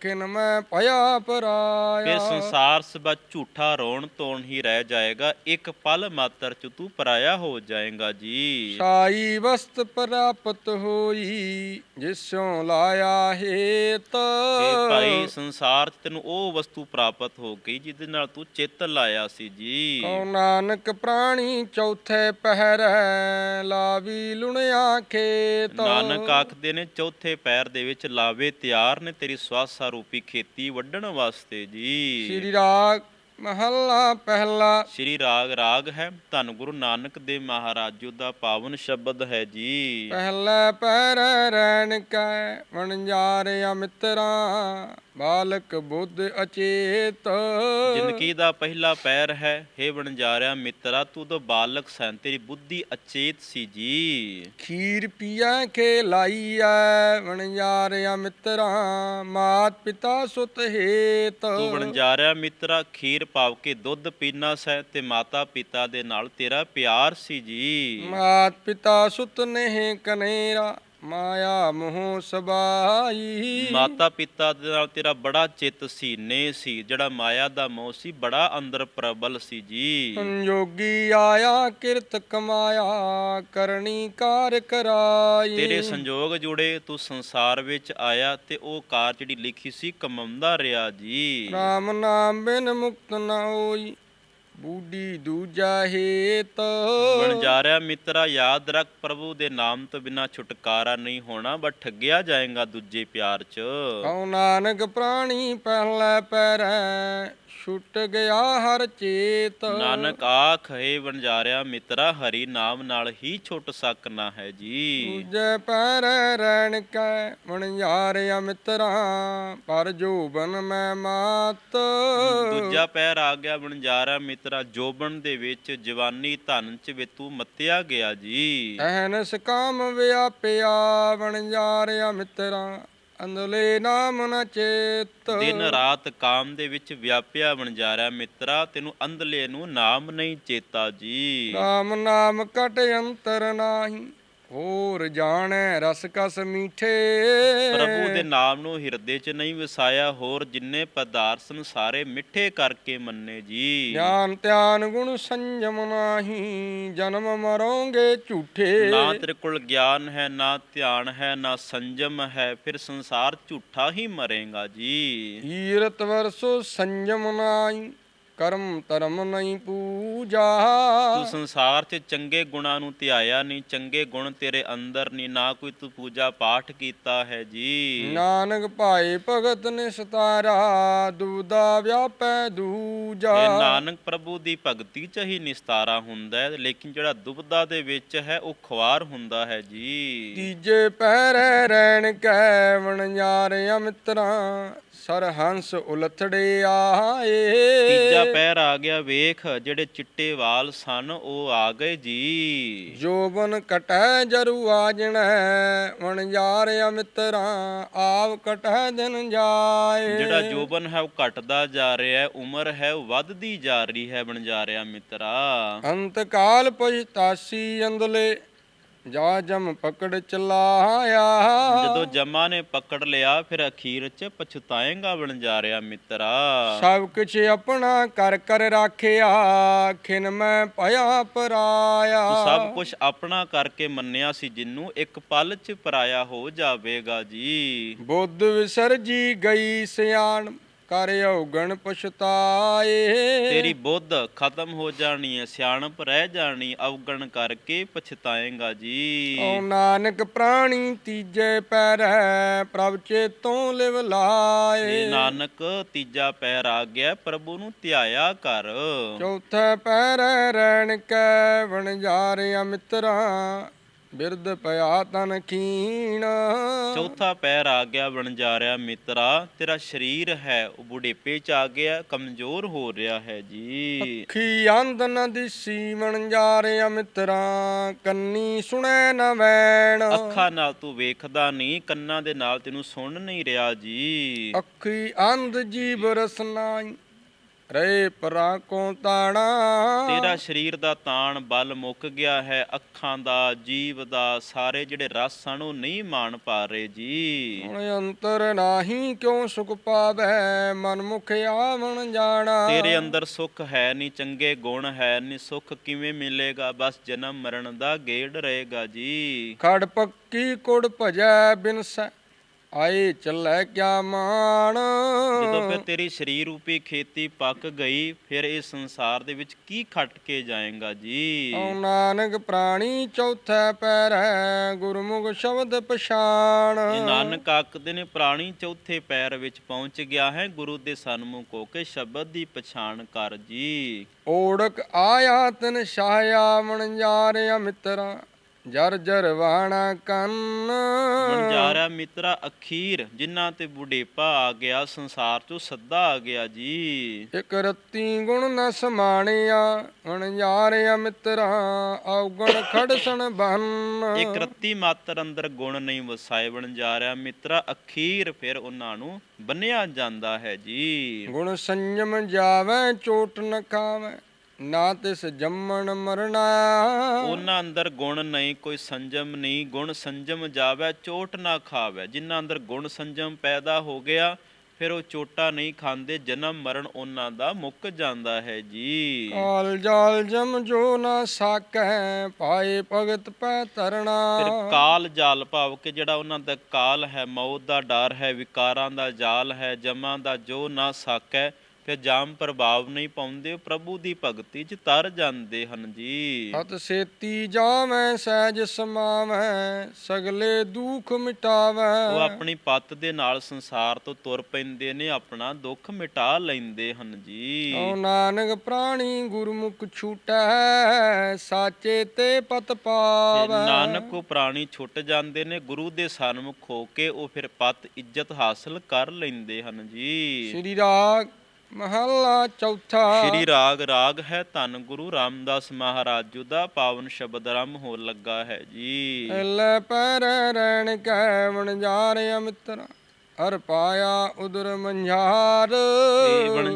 ਕਿਨ ਮੈਂ ਭਇਆ ਪਰਾਇਆ। ਫਿਰ ਸੰਸਾਰ ਸਬਾ ਝੂਠਾ ਰੋਣ ਤੋਣ ਹੀ ਰਹਿ ਜਾਏਗਾ ਇੱਕ ਪਲ ਮਾਤਰ ਚ ਤੂੰ ਪਰਾਇਆ ਹੋ ਜਾਏਗਾ ਜੀ। ਸਾਈ ਵਸਤ ਪ੍ਰਾਪਤ ਹੋਈ ਜਿਸੋਂ ਲਾਇਆ ਹੇਤ। ਤੇ ਭਾਈ ਸੰਸਾਰ ਚ ਤੈਨੂੰ ਉਹ ਵਸਤੂ ਪ੍ਰਾਪਤ ਹੋ ਗਈ ਜਿਹਦੇ ਨਾਲ ਤੂੰ ਚਿੱਤ ਲਾਇਆ ਸੀ ਜੀ। ਕਉ ਨਾਨਕ ਪ੍ਰਾਣੀ ਚੌਥੇ ਪਹਿਰੈ ਲਾਵੀ ਲੁਣਿਆ ਖੇਤ। ਨਾਨਕ ਆਖਦੇ ਨੇ ਚੌਥੇ ਪੈਰ ਦੇ ਵਿੱਚ ਲਾਵੇ ਤਿਆਰ ਨੇ ਤੇਰੀ ਸਵਾਸਾ ਰੂਪੀ ਖੇਤੀ ਵੱਢਣ ਵਾਸਤੇ ਜੀ। ਸ੍ਰੀ ਰਾਗ ਮਹੱਲਾ ਪਹਿਲਾ। ਸ਼੍ਰੀ ਰਾਗ ਰਾਗ ਹੈ ਧੰਨ ਗੁਰੂ ਨਾਨਕ ਦੇਵ ਮਹਾਰਾਜ ਜੀ ਦਾ ਪਾਵਨ ਸ਼ਬਦ ਹੈ ਜੀ। ਪਹਿਲਾ ਪਹਿਰੈ ਰਹਿਣ ਕੈ ਵਣਜਾਰਿਆ ਮਿੱਤਰਾਂ। ਬਾਲਕ ਬੁੱਧ ਅਚੇਤ। ਜ਼ਿੰਦਗੀ ਦਾ ਪਹਿਲਾ ਪੈਰ ਹੈ ਹੇ ਬਣਜਾਰਿਆ ਮਿੱਤਰਾ ਤੂੰ ਤਾਂ ਬਾਲਕ ਸੈਂ ਤੇਰੀ ਬੁੱਧੀ ਅਚੇਤ ਸੀ ਜੀ। ਖੀਰ ਪੀਆ ਕੇ ਲਾਈਐ ਵਣਜਾਰਿਆ ਮਿੱਤਰਾਂ ਮਾਤ ਪਿਤਾ ਸੁਤ ਹੇਤ। ਤੂੰ ਬਣਜਾਰਿਆ ਮਿੱਤਰਾ ਖੀਰ ਪਾਵ ਕੇ ਦੁੱਧ ਪੀਣਾ ਸੈ ਤੇ ਮਾਤਾ ਪਿਤਾ ਦੇ ਨਾਲ ਤੇਰਾ ਪਿਆਰ ਸੀ ਜੀ। ਮਾਤ ਪਿਤਾ ਸੁਤ ਨਹਿ ਕਨੇਰਾ ਮਾਇਆ ਮੋਹ ਸਬਾਈ। ਮਾਤਾ ਪਿਤਾ ਦੇ ਨਾਲ ਤੇਰਾ ਬੜਾ ਚਿੱਤ ਸੀ ਨੇ ਸੀ ਜਿਹੜਾ ਮਾਇਆ ਦਾ ਮੋਹ ਸੀ ਬੜਾ ਅੰਦਰ ਪ੍ਰਬਲ ਸੀ ਜੀ। ਸੰਜੋਗੀ ਆਇਆ ਕਿਰਤ ਕਮਾਇਆ ਕਰਨੀ ਕਾਰ ਕਰਾਈ। ਤੇਰੇ ਸੰਜੋਗ ਜੁੜੇ ਤੂੰ ਸੰਸਾਰ ਵਿੱਚ ਆਇਆ ਤੇ ਉਹ ਕਾਰ ਜਿਹੜੀ ਲਿਖੀ ਸੀ ਕਮਾਉਂਦਾ ਰਿਹਾ ਜੀ। ਰਾਮ ਨਾਮ ਬਿਨ ਮੁਕਤ ਨ ਹੋਈ। ਬੂਢੀ ਦੂਜਾ ਹੇਤ। ਬਣਜਾਰਿਆ ਮਿੱਤਰਾ ਯਾਦ ਰੱਖ ਪ੍ਰਭੂ ਦੇ ਨਾਮ ਤੋਂ ਬਿਨਾ ਛੁਟਕਾਰਾ ਨਹੀਂ ਹੋਣਾ ਬਟ ਠੱਗਿਆ ਜਾਏਗਾ ਦੂਜੇ ਪਿਆਰ 'ਚ। ਕਉ ਨਾਨਕ ਪ੍ਰਾਣੀ ਪਹਿਲੇ ਪੈਰੈ ਛੁੱਟ ਗਿਆ ਹਰ ਚੇਤ। ਨਾਨਕ ਆਖ ਹੈ ਬਣਜਾਰਿਆ ਮਿੱਤਰਾ ਹਰੀ ਨਾਮ ਨਾਲ ਹੀ ਛੁੱਟ ਸਕਣਾ ਹੈ ਜੀ। ਦੂਜੇ ਪੈਰੈ ਰਹਿਣ ਕੈ ਵਣਜਾਰਿਆ ਮਿੱਤਰਾਂ ਪਰ ਜੋਬਨ ਮੈਂ ਮਾਤ। ਦੂਜਾ ਪੈਰ ਆ ਗਿਆ ਬਣਜਾਰਾ ਮਿੱਤਰਾ ਜੋਬਨ ਦੇ ਵਿੱਚ ਜਵਾਨੀ ਧਨ ਚ ਵੀ ਤੂੰ ਮੱਤਿਆ ਗਿਆ ਜੀ। ਐਨਸ ਕਾਮ ਵਿਆਪਿਆ ਵਣਜਾਰਿਆ ਮਿੱਤਰਾਂ ਅੰਦਲੇ ਨਾਮ ਨ ਚੇਤ। ਦਿਨ ਰਾਤ ਕਾਮ ਦੇ ਵਿੱਚ ਵਿਆਪਿਆ ਬਣਜਾਰਾ ਮਿੱਤਰਾ ਤੈਨੂੰ ਅੰਧਲੇ ਨੂੰ ਨਾਮ ਨਹੀਂ ਚੇਤਾ ਜੀ। ਰਾਮ ਨਾਮ ਕਟ ਅੰਤਰ ਨਾਹੀ ਹੋਰ ਜਾਣੈ ਰਸ ਕਸ ਮੀਠੇ। ਪ੍ਰਭੂ ਦੇ ਨਾਮ ਨੂੰ ਹਿਰਦੇ 'ਚ ਨਹੀਂ ਵਸਾਇਆ ਹੋਰ ਜਿੰਨੇ ਪਦਾਰਥ ਸਨ ਸਾਰੇ ਮਿੱਠੇ ਕਰਕੇ ਮੰਨੇ ਜੀ। ਗਿਆਨ ਧਿਆਨ ਗੁਣ ਸੰਜਮ ਨਾਹੀ ਜਨਮ ਮਰੋਂਗੇ ਝੂਠੇ। ਨਾ ਤੇਰੇ ਕੋਲ ਗਿਆਨ ਹੈ ਨਾ ਧਿਆਨ ਹੈ ਨਾ ਸੰਜਮ ਹੈ ਫਿਰ ਸੰਸਾਰ ਝੂਠਾ ਹੀ ਮਰੇਗਾ ਜੀ। ਹੀਰਤ ਵਰਸੋ ਸੰਜਮ ਨਾਹੀ। ਕਰਮ ਧਰਮ ਨਹੀਂ ਪੂਜਾ। ਤੂੰ ਸੰਸਾਰ 'ਚ ਚੰਗੇ ਗੁਣਾਂ ਨੂੰ ਧਿਆਇਆ ਨਹੀਂ ਚੰਗੇ ਗੁਣ ਤੇਰੇ ਅੰਦਰ ਨਹੀਂ ਨਾ ਕੋਈ ਤੂੰ ਪੂਜਾ ਪਾਠ ਕੀਤਾ ਹੈ ਜੀ। ਨਾਨਕ ਭਾਏ ਭਗਤ ਨੇ ਸਤਾਰਾ ਦੂਦਾ ਵਿਆਪੈ ਦੂਜਾ। ਇਹ ਨਾਨਕ ਪ੍ਰਭੂ ਦੀ ਭਗਤੀ 'ਚ ਹੀ ਨਿਸਤਾਰਾ ਹੁੰਦਾ ਹੈ ਲੇਕਿਨ ਜਿਹੜਾ ਦੁਬਦਾ ਦੇ ਵਿੱਚ ਹੈ ਉਹ ਖਵਾਰ ਹੁੰਦਾ ਹੈ ਜੀ। ਤੀਜੇ ਪਹਿਰੇ ਰਹਿਣ ਕੈ ਵਣਜਾਰਿਆ ਮਿੱਤਰਾਂ ਸਰਹੰਸ ਉਲਥੜੇ ਆਏ। ਤੀਜਾ ਪੈਰ ਆ ਗਿਆ ਵੇਖ ਜਿਹੜੇ ਚਿੱਟੇ ਵਾਲ ਸਨ ਉਹ ਆ ਗਏ ਜੀ। ਜੋਬਨ ਕਟੈ ਜਰੂ ਆਜਣੈ ਵਣਜਾਰਿਆ ਮਿੱਤਰਾਂ ਆਪ ਕਟੈ ਦਿਨ ਜਾਏ। ਜਿਹੜਾ ਜੋਬਨ ਹੈ ਉਹ ਘਟਦਾ ਜਾ ਰਿਹਾ ਹੈ ਉਮਰ ਹੈ ਉਹ ਵੱਧਦੀ ਜਾ ਰਹੀ ਹੈ ਬਣਜਾਰਿਆ ਮਿੱਤਰਾ। ਅੰਤ ਕਾਲ ਪਛਤਾਸੀ ਅੰਦਲੇ ਜਾ ਜਮ ਪਕੜ ਚਲਾਇਆ। ਜਦੋਂ ਜਮਾ ਨੇ ਪਕੜ ਲਿਆ ਫਿਰ ਅਖੀਰ ਚ ਪਛਤਾਏਗਾ ਬਣਜਾਰਿਆ ਮਿੱਤਰਾ। ਸਭ ਕੁਛ ਆਪਣਾ ਕਰ ਕਰ ਰਾਖਿਆ ਖਿਨ ਮੈਂ ਭਇਆ ਪਰਾਇਆ। ਤੂੰ ਸਭ ਕੁਝ ਆਪਣਾ ਕਰਕੇ ਮੰਨਿਆ ਸੀ ਜਿੰਨੂੰ ਇੱਕ ਪਲ ਚ ਪਰਾਇਆ ਹੋ ਜਾਵੇਗਾ ਜੀ। ਬੁੱਧ ਵਿਸਰਜੀ ਗਈ ਸਿਆਣ ਕਰ ਔਗਣ ਪਛਤਾਏ। ਤੇਰੀ ਬੁੱਧ ਖਤਮ ਹੋ ਜਾਣੀ ਹੈ ਸਿਆਣਪ ਰਹਿ ਜਾਣੀ ਅਵਗਣ ਕਰਕੇ ਪਛਤਾਏਗਾ ਜੀ। ਓ ਨਾਨਕ ਪ੍ਰਾਣੀ ਤੀਜੇ ਪੈਰੈ ਪ੍ਰਭ ਚੇਤੋਂ ਲਿਵ ਲਾਏ। ਨਾਨਕ ਤੀਜਾ ਪੈਰ ਆ ਗਿਆ ਪ੍ਰਭੂ ਨੂੰ ਧਿਆਇਆ ਕਰ। ਚੌਥੇ ਪੈਰੈ ਰਹਿਣ ਕੈ ਵਣਜਾਰਿਆ ਮਿੱਤਰਾਂ ਬਿਰਧ ਪਿਆ ਤਨ ਖੀਣ। ਚੌਥਾ ਪੈਰ ਆ ਗਿਆ ਬਣਜਾਰਿਆ ਮਿੱਤਰਾ ਤੇਰਾ ਸਰੀਰ ਹੈ ਉਹ ਬੁਢੇਪੇ ਚ ਆ ਗਿਆ ਕਮਜ਼ੋਰ ਹੋ ਰਿਹਾ ਹੈ ਜੀ। ਅੱਖੀ ਅੰਧ ਨ ਦਿਸੀ ਵਣਜਾਰਿਆ ਮਿੱਤਰਾਂ ਕੰਨੀ ਸੁਣੈ ਨ ਵੈਣ। ਅੱਖਾਂ ਨਾਲ ਤੂੰ ਵੇਖਦਾ ਨਹੀਂ ਕੰਨਾਂ ਦੇ ਨਾਲ ਤੈਨੂੰ ਸੁਣ ਨਹੀਂ ਰਿਹਾ ਜੀ। ਅੱਖੀ ਅੰਧ ਜੀਵ ਰਸਨਾਈ ਰੇ ਪਰਾਂ ਕੋ ਤਾਣਾ। ਤੇਰਾ ਸਰੀਰ ਦਾ ਤਾਣ ਬਲ ਮੁੱਕ ਗਿਆ ਹੈ ਅੱਖਾਂ ਦਾ ਜੀਵ ਦਾ ਸਾਰੇ ਜਿਹੜੇ ਰਸ ਹਨ ਉਹ ਨਹੀਂ ਮਾਣ ਪਾ ਰਹੇ ਜੀ। ਹੁਣ ਅੰਤਰ ਨਾਹੀ ਕਿਉ ਸੁਖ ਪਾਵੈ? ਮਨ ਮੁਖ ਆਵਣ ਜਾਣਾ। ਤੇਰੇ ਅੰਦਰ ਸੁੱਖ ਹੈ ਨਹੀਂ ਚੰਗੇ ਗੁਣ ਹੈ ਨਹੀਂ ਸੁੱਖ ਕਿਵੇਂ ਮਿਲੇਗਾ? ਬਸ ਜਨਮ ਮਰਨ ਦਾ ਗੇੜ ਰਹੇਗਾ ਜੀ। ਖੜ ਪੱਕੀ ਕੁੜ ਭਜੈ ਬਿਨਸੈ। ਆਏ ਚੱਲੈ ਕਿਆ ਮਾਣ? ਜਦੋਂ ਫਿਰ ਤੇਰੀ ਸਰੀਰ ਰੂਪੀ ਖੇਤੀ ਪੱਕ ਗਈ ਫਿਰ ਇਸ ਸੰਸਾਰ ਦੇ ਵਿੱਚ ਕੀ ਖੱਟ ਕੇ ਜਾਏਗਾ ਜੀ? ਓ ਨਾਨਕ ਪ੍ਰਾਣੀ ਚੌਥੈ ਪੈਰੈ ਗੁਰਮੁਖ ਸ਼ਬਦ ਪਛਾਣ। ਇਹ ਨਾਨਕ ਆਖਦੇ ਨੇ ਪ੍ਰਾਣੀ ਚੌਥੇ ਪੈਰ ਵਿੱਚ ਪਹੁੰਚ ਗਿਆ ਹੈ ਗੁਰੂ ਦੇ ਸਨਮੁਖ ਹੋ ਕੇ ਸ਼ਬਦ ਦੀ ਪਛਾਣ ਕਰ ਜੀ। ਓੜਕ ਆਇਆ ਤਨ ਸ਼ਾਇਆ ਮਣ ਜਾਰਿਆ ਮਿੱਤਰਾ। ਜਰ ਜਰ ਵਾਣਾ ਕੰਨ। ਮਨਜਾਰਾ ਮਿੱਤਰਾ ਅਖੀਰ ਜਿਨ੍ਹਾਂ ਤੇ ਬੁਢੇਪਾ ਆ ਗਿਆ ਸੰਸਾਰ ਚੋਂ ਸੱਦਾ ਆ ਗਿਆ ਜੀ। ਇਕ ਰਤੀ ਗੁਣ ਨ ਸਮਾਣਿਆ ਮਣ ਜਾਰਿਆ ਮਿੱਤਰਾ ਔਗਣ ਖੜਸਣ ਬੰਨ। ਇੱਕ ਰੱਤੀ ਮਾਤਰ ਅੰਦਰ ਗੁਣ ਨਹੀਂ ਵਸਾਏ ਬਣ ਜਾ ਰਿਹਾ ਮਿੱਤਰਾ ਅਖੀਰ ਫਿਰ ਉਹਨਾਂ ਨੂੰ ਬੰਨਿਆ ਜਾਂਦਾ ਹੈ ਜੀ। ਗੁਣ ਸੰਜਮ ਜਾਵੇ ਚੋਟ ਨ ਖਾਵੇ। ਨਾ ਤਿਸ ਜੰਮਣ ਮਰਨਾ। ਉਹਨਾਂ ਅੰਦਰ ਗੁਣ ਨਹੀਂ ਕੋਈ ਸੰਜਮ ਨਹੀਂ। ਗੁਣ ਸੰਜਮ ਜਾਵੇ ਚੋਟ ਨਾ ਖਾਵੇ। ਜਿਨ੍ਹਾਂ ਅੰਦਰ ਗੁਣ ਸੰਜਮ ਪੈਦਾ ਹੋ ਗਿਆ ਫਿਰ ਉਹ ਚੋਟਾ ਨਹੀਂ ਖਾਂਦੇ। ਜਨਮ ਮਰਨ ਉਹਨਾਂ ਦਾ ਮੁੱਕ ਜਾਂਦਾ ਹੈ ਜੀ। ਕਾਲ ਜਾਲ ਜਮ ਜੋ ਨਾ ਸਾਕੈ ਪਾਏ ਭਗਤ ਪੈ ਤਰਣਾ। ਫਿਰ ਕਾਲ ਜਾਲ ਭਾਵ ਕਿ ਜਿਹੜਾ ਉਹਨਾਂ ਦਾ ਕਾਲ ਹੈ ਮੌਤ ਦਾ ਡਰ ਹੈ ਵਿਕਾਰਾਂ ਦਾ ਜਾਲ ਹੈ ਜਮਾਂ ਦਾ ਜੋ ਨਾ ਸਾਕੈ ਫਿਰ ਜਾਮ ਪ੍ਰਭਾਵ ਨਹੀਂ ਪਾਉਂਦੇ ਪ੍ਰਭੂ ਦੀ ਭਗਤੀ 'ਚ ਤਰ ਜਾਂਦੇ ਹਨ ਜੀ। ਹਤ ਸੇਤੀ ਜਾਵੇਂ ਸਹਿਜ ਸਮਾਵੈ ਸਗਲੇ ਦੁਖ ਮਿਟਾਵੈ। ਉਹ ਆਪਣੀ ਪੱਤ ਦੇ ਨਾਲ ਸੰਸਾਰ ਤੋਂ ਤੁਰ ਪੈਂਦੇ ਨੇ ਆਪਣਾ ਦੁੱਖ ਮਿਟਾ ਲੈਂਦੇ ਹਨ ਜੀ। ਓ ਨਾਨਕ ਪ੍ਰਾਣੀ ਗੁਰਮੁਖ ਛੂਟੈ ਸਾਚੇ ਤੇ ਪਤ ਤੇ ਪਾਵੈ। ਨਾਨਕ ਉਹ ਪ੍ਰਾਣੀ ਛੁੱਟ ਜਾਂਦੇ ਨੇ ਗੁਰੂ ਦੇ ਸਨਮੁਖ ਹੋ ਕੇ ਉਹ ਫਿਰ ਪਤ ਇੱਜ਼ਤ ਹਾਸਲ ਕਰ ਲੈਂਦੇ ਹਨ ਜੀ। ਸ੍ਰੀ ਰਾਗ ਮਹੱਲਾ ਚੌਥਾ। ਸ਼੍ਰੀ ਰਾਗ ਰਾਗ ਹੈ ਧੰਨ ਗੁਰੂ ਰਾਮਦਾਸ ਮਹਾਰਾਜ ਜੀ ਦਾ ਪਾਵਨ ਸ਼ਬਦ ਰਮ ਹੋ ਲੱਗਾ ਹੈ ਜੀ। ਲੈ ਪੈਰ ਰਹਿਣ ਕੈ ਵਣਜਾਰਿਆ ਮਿੱਤਰਾ ਹਰ ਪਾਇਆ ਉਦਰ ਮੰਝਾਰ।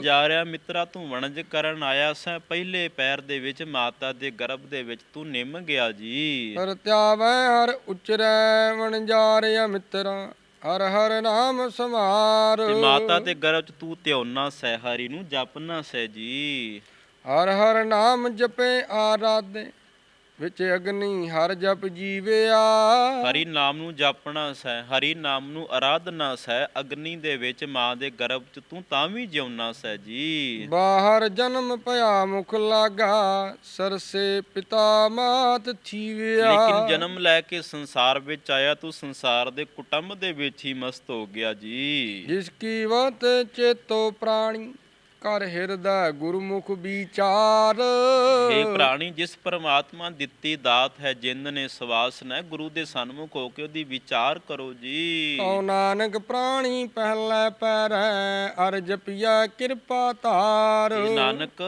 ਜਾ ਰਿਹਾ ਮਿੱਤਰਾ ਤੂੰ ਵਣਜ ਕਰਨ ਆਇਆ ਸੈਂ ਪਹਿਲੇ ਪੈਰ ਦੇ ਵਿੱਚ ਮਾਤਾ ਦੇ ਗਰਭ ਦੇ ਵਿੱਚ ਤੂੰ ਨਿੰਮ ਗਿਆ ਜੀ। ਹਰ ਧਿਆਵੈ ਹਰ ਉਚਰੈ ਵਣਜਾਰਿਆ ਮਿੱਤਰਾ ਹਰ ਹਰ ਨਾਮ ਸਮਾਰ ਤੇ ਮਾਤਾ ਦੇ ਗਰਭ ਚ ਤੂੰ ਧਿਆਉਣਾ ਸਹਿ ਹਰੀ ਨੂੰ ਜਪਨਾ ਸਹਿ ਜੀ। ਹਰ ਹਰ ਨਾਮ ਜਪੇ ਆਰਾਧੇ। ਵਿੱਚ ਅਗਨੀ ਹਰ ਜਪ ਜੀਵਿਆ। ਹਰੀ ਨਾਮ ਨੂੰ ਜਪਣਾ ਸਹਿ ਹਰੀ ਨਾਮ ਨੂੰ ਆਰਾਧਨਾ ਸਹਿ ਅਗਨੀ ਦੇ ਵਿੱਚ ਮਾਂ ਦੇ ਗਰਭ ਚ ਤੂੰ ਤਾਂ ਵੀ ਜਿਉਣਾ ਸਹਿ ਜੀ। ਬਾਹਰ ਜਨਮ ਭਇਆ ਮੁਖ ਲਾਗਾ ਸਰਸੇ ਪਿਤਾ ਮਾਤ ਥੀਵਿਆ। ਲੇਕਿਨ ਜਨਮ ਲੈ ਕੇ ਸੰਸਾਰ ਵਿੱਚ ਆਇਆ ਤੂੰ ਸੰਸਾਰ ਦੇ ਕੁਟੰਬ ਦੇ ਵਿੱਚ ਹੀ ਮਸਤ ਹੋ ਗਿਆ ਜੀ। ਜਿਸ ਕੀ ਵਤ ਚੇਤੋ ਪ੍ਰਾਣੀ ਕਰ ਹਿਰਦੈ ਗੁਰਮੁਖ ਵਿਚਾਰ। ਇਹ ਪ੍ਰਾਣੀ ਜਿਸ ਪਰਮਾਤਮਾ ਦਿੱਤੀ ਦਾਤ ਹੈ ਜਿੰਦ ਨੇ ਸਵਾਸ ਨੇ ਗੁਰੂ ਦੇ ਸਨਮੁਖ ਹੋ ਕੇ ਉਹਦੀ ਵਿਚਾਰ ਕਰੋ ਜੀ। ਕਉ ਨਾਨਕ ਪ੍ਰਾਣੀ ਪਹਿਲੇ ਪੈਰੈ ਅਰ ਜਪਿਆ ਕਿਰਪਾ ਧਾਰ। ਇਹ ਨਾਨਕ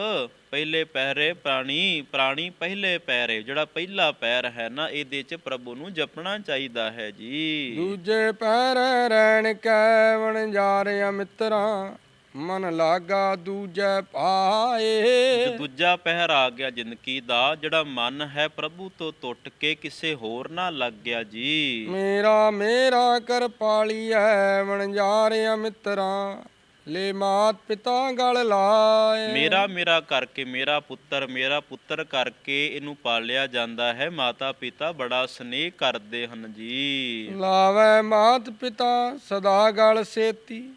ਪਹਿਲੇ ਪਹਿਰੇ ਪ੍ਰਾਣੀ ਪ੍ਰਾਣੀ ਪਹਿਲੇ ਪੈਰੇ ਜਿਹੜਾ ਪਹਿਲਾ ਪੈਰ ਹੈ ਨਾ ਇਹਦੇ ਚ ਪ੍ਰਭੂ ਨੂੰ ਜਪਣਾ ਚਾਹੀਦਾ ਹੈ ਜੀ। ਦੂਜੇ ਪੈਰੈ ਰਹਿਣ ਕੈ ਵਣਜਾਰਿਆ ਮਿੱਤਰਾਂ ਮਨ ਲਾਗਾ ਦੂਜੇ ਪਾਏ। ਦੂਜਾ ਪਹਿਰ ਆ ਗਿਆ ਜ਼ਿੰਦਗੀ ਦਾ ਜਿਹੜਾ ਮਨ ਹੈ ਪ੍ਰਭੂ ਤੋਂ ਟੁੱਟ ਕੇ ਕਿਸੇ ਹੋਰ ਨਾਲ ਲੱਗ ਗਿਆ ਜੀ। ਮੇਰਾ ਮੇਰਾ ਕਰ ਪਾਲੀਐ ਵਣਜਾਰਿਆ ਮਿੱਤਰਾਂ ਲੈ ਮਾਤ ਪਿਤਾ ਗਲ ਲਾਏ। ਮੇਰਾ ਮੇਰਾ ਕਰਕੇ ਮੇਰਾ ਪੁੱਤਰ ਮੇਰਾ ਪੁੱਤਰ ਕਰਕੇ ਇਹਨੂੰ ਪਾਲਿਆ ਜਾਂਦਾ ਹੈ ਮਾਤਾ ਪਿਤਾ ਬੜਾ ਸਨੇਹ ਕਰਦੇ ਹਨ ਜੀ। ਲਾਵੇ ਮਾਤ ਪਿਤਾ ਸਦਾ ਗਲ ਸੇਤੀ।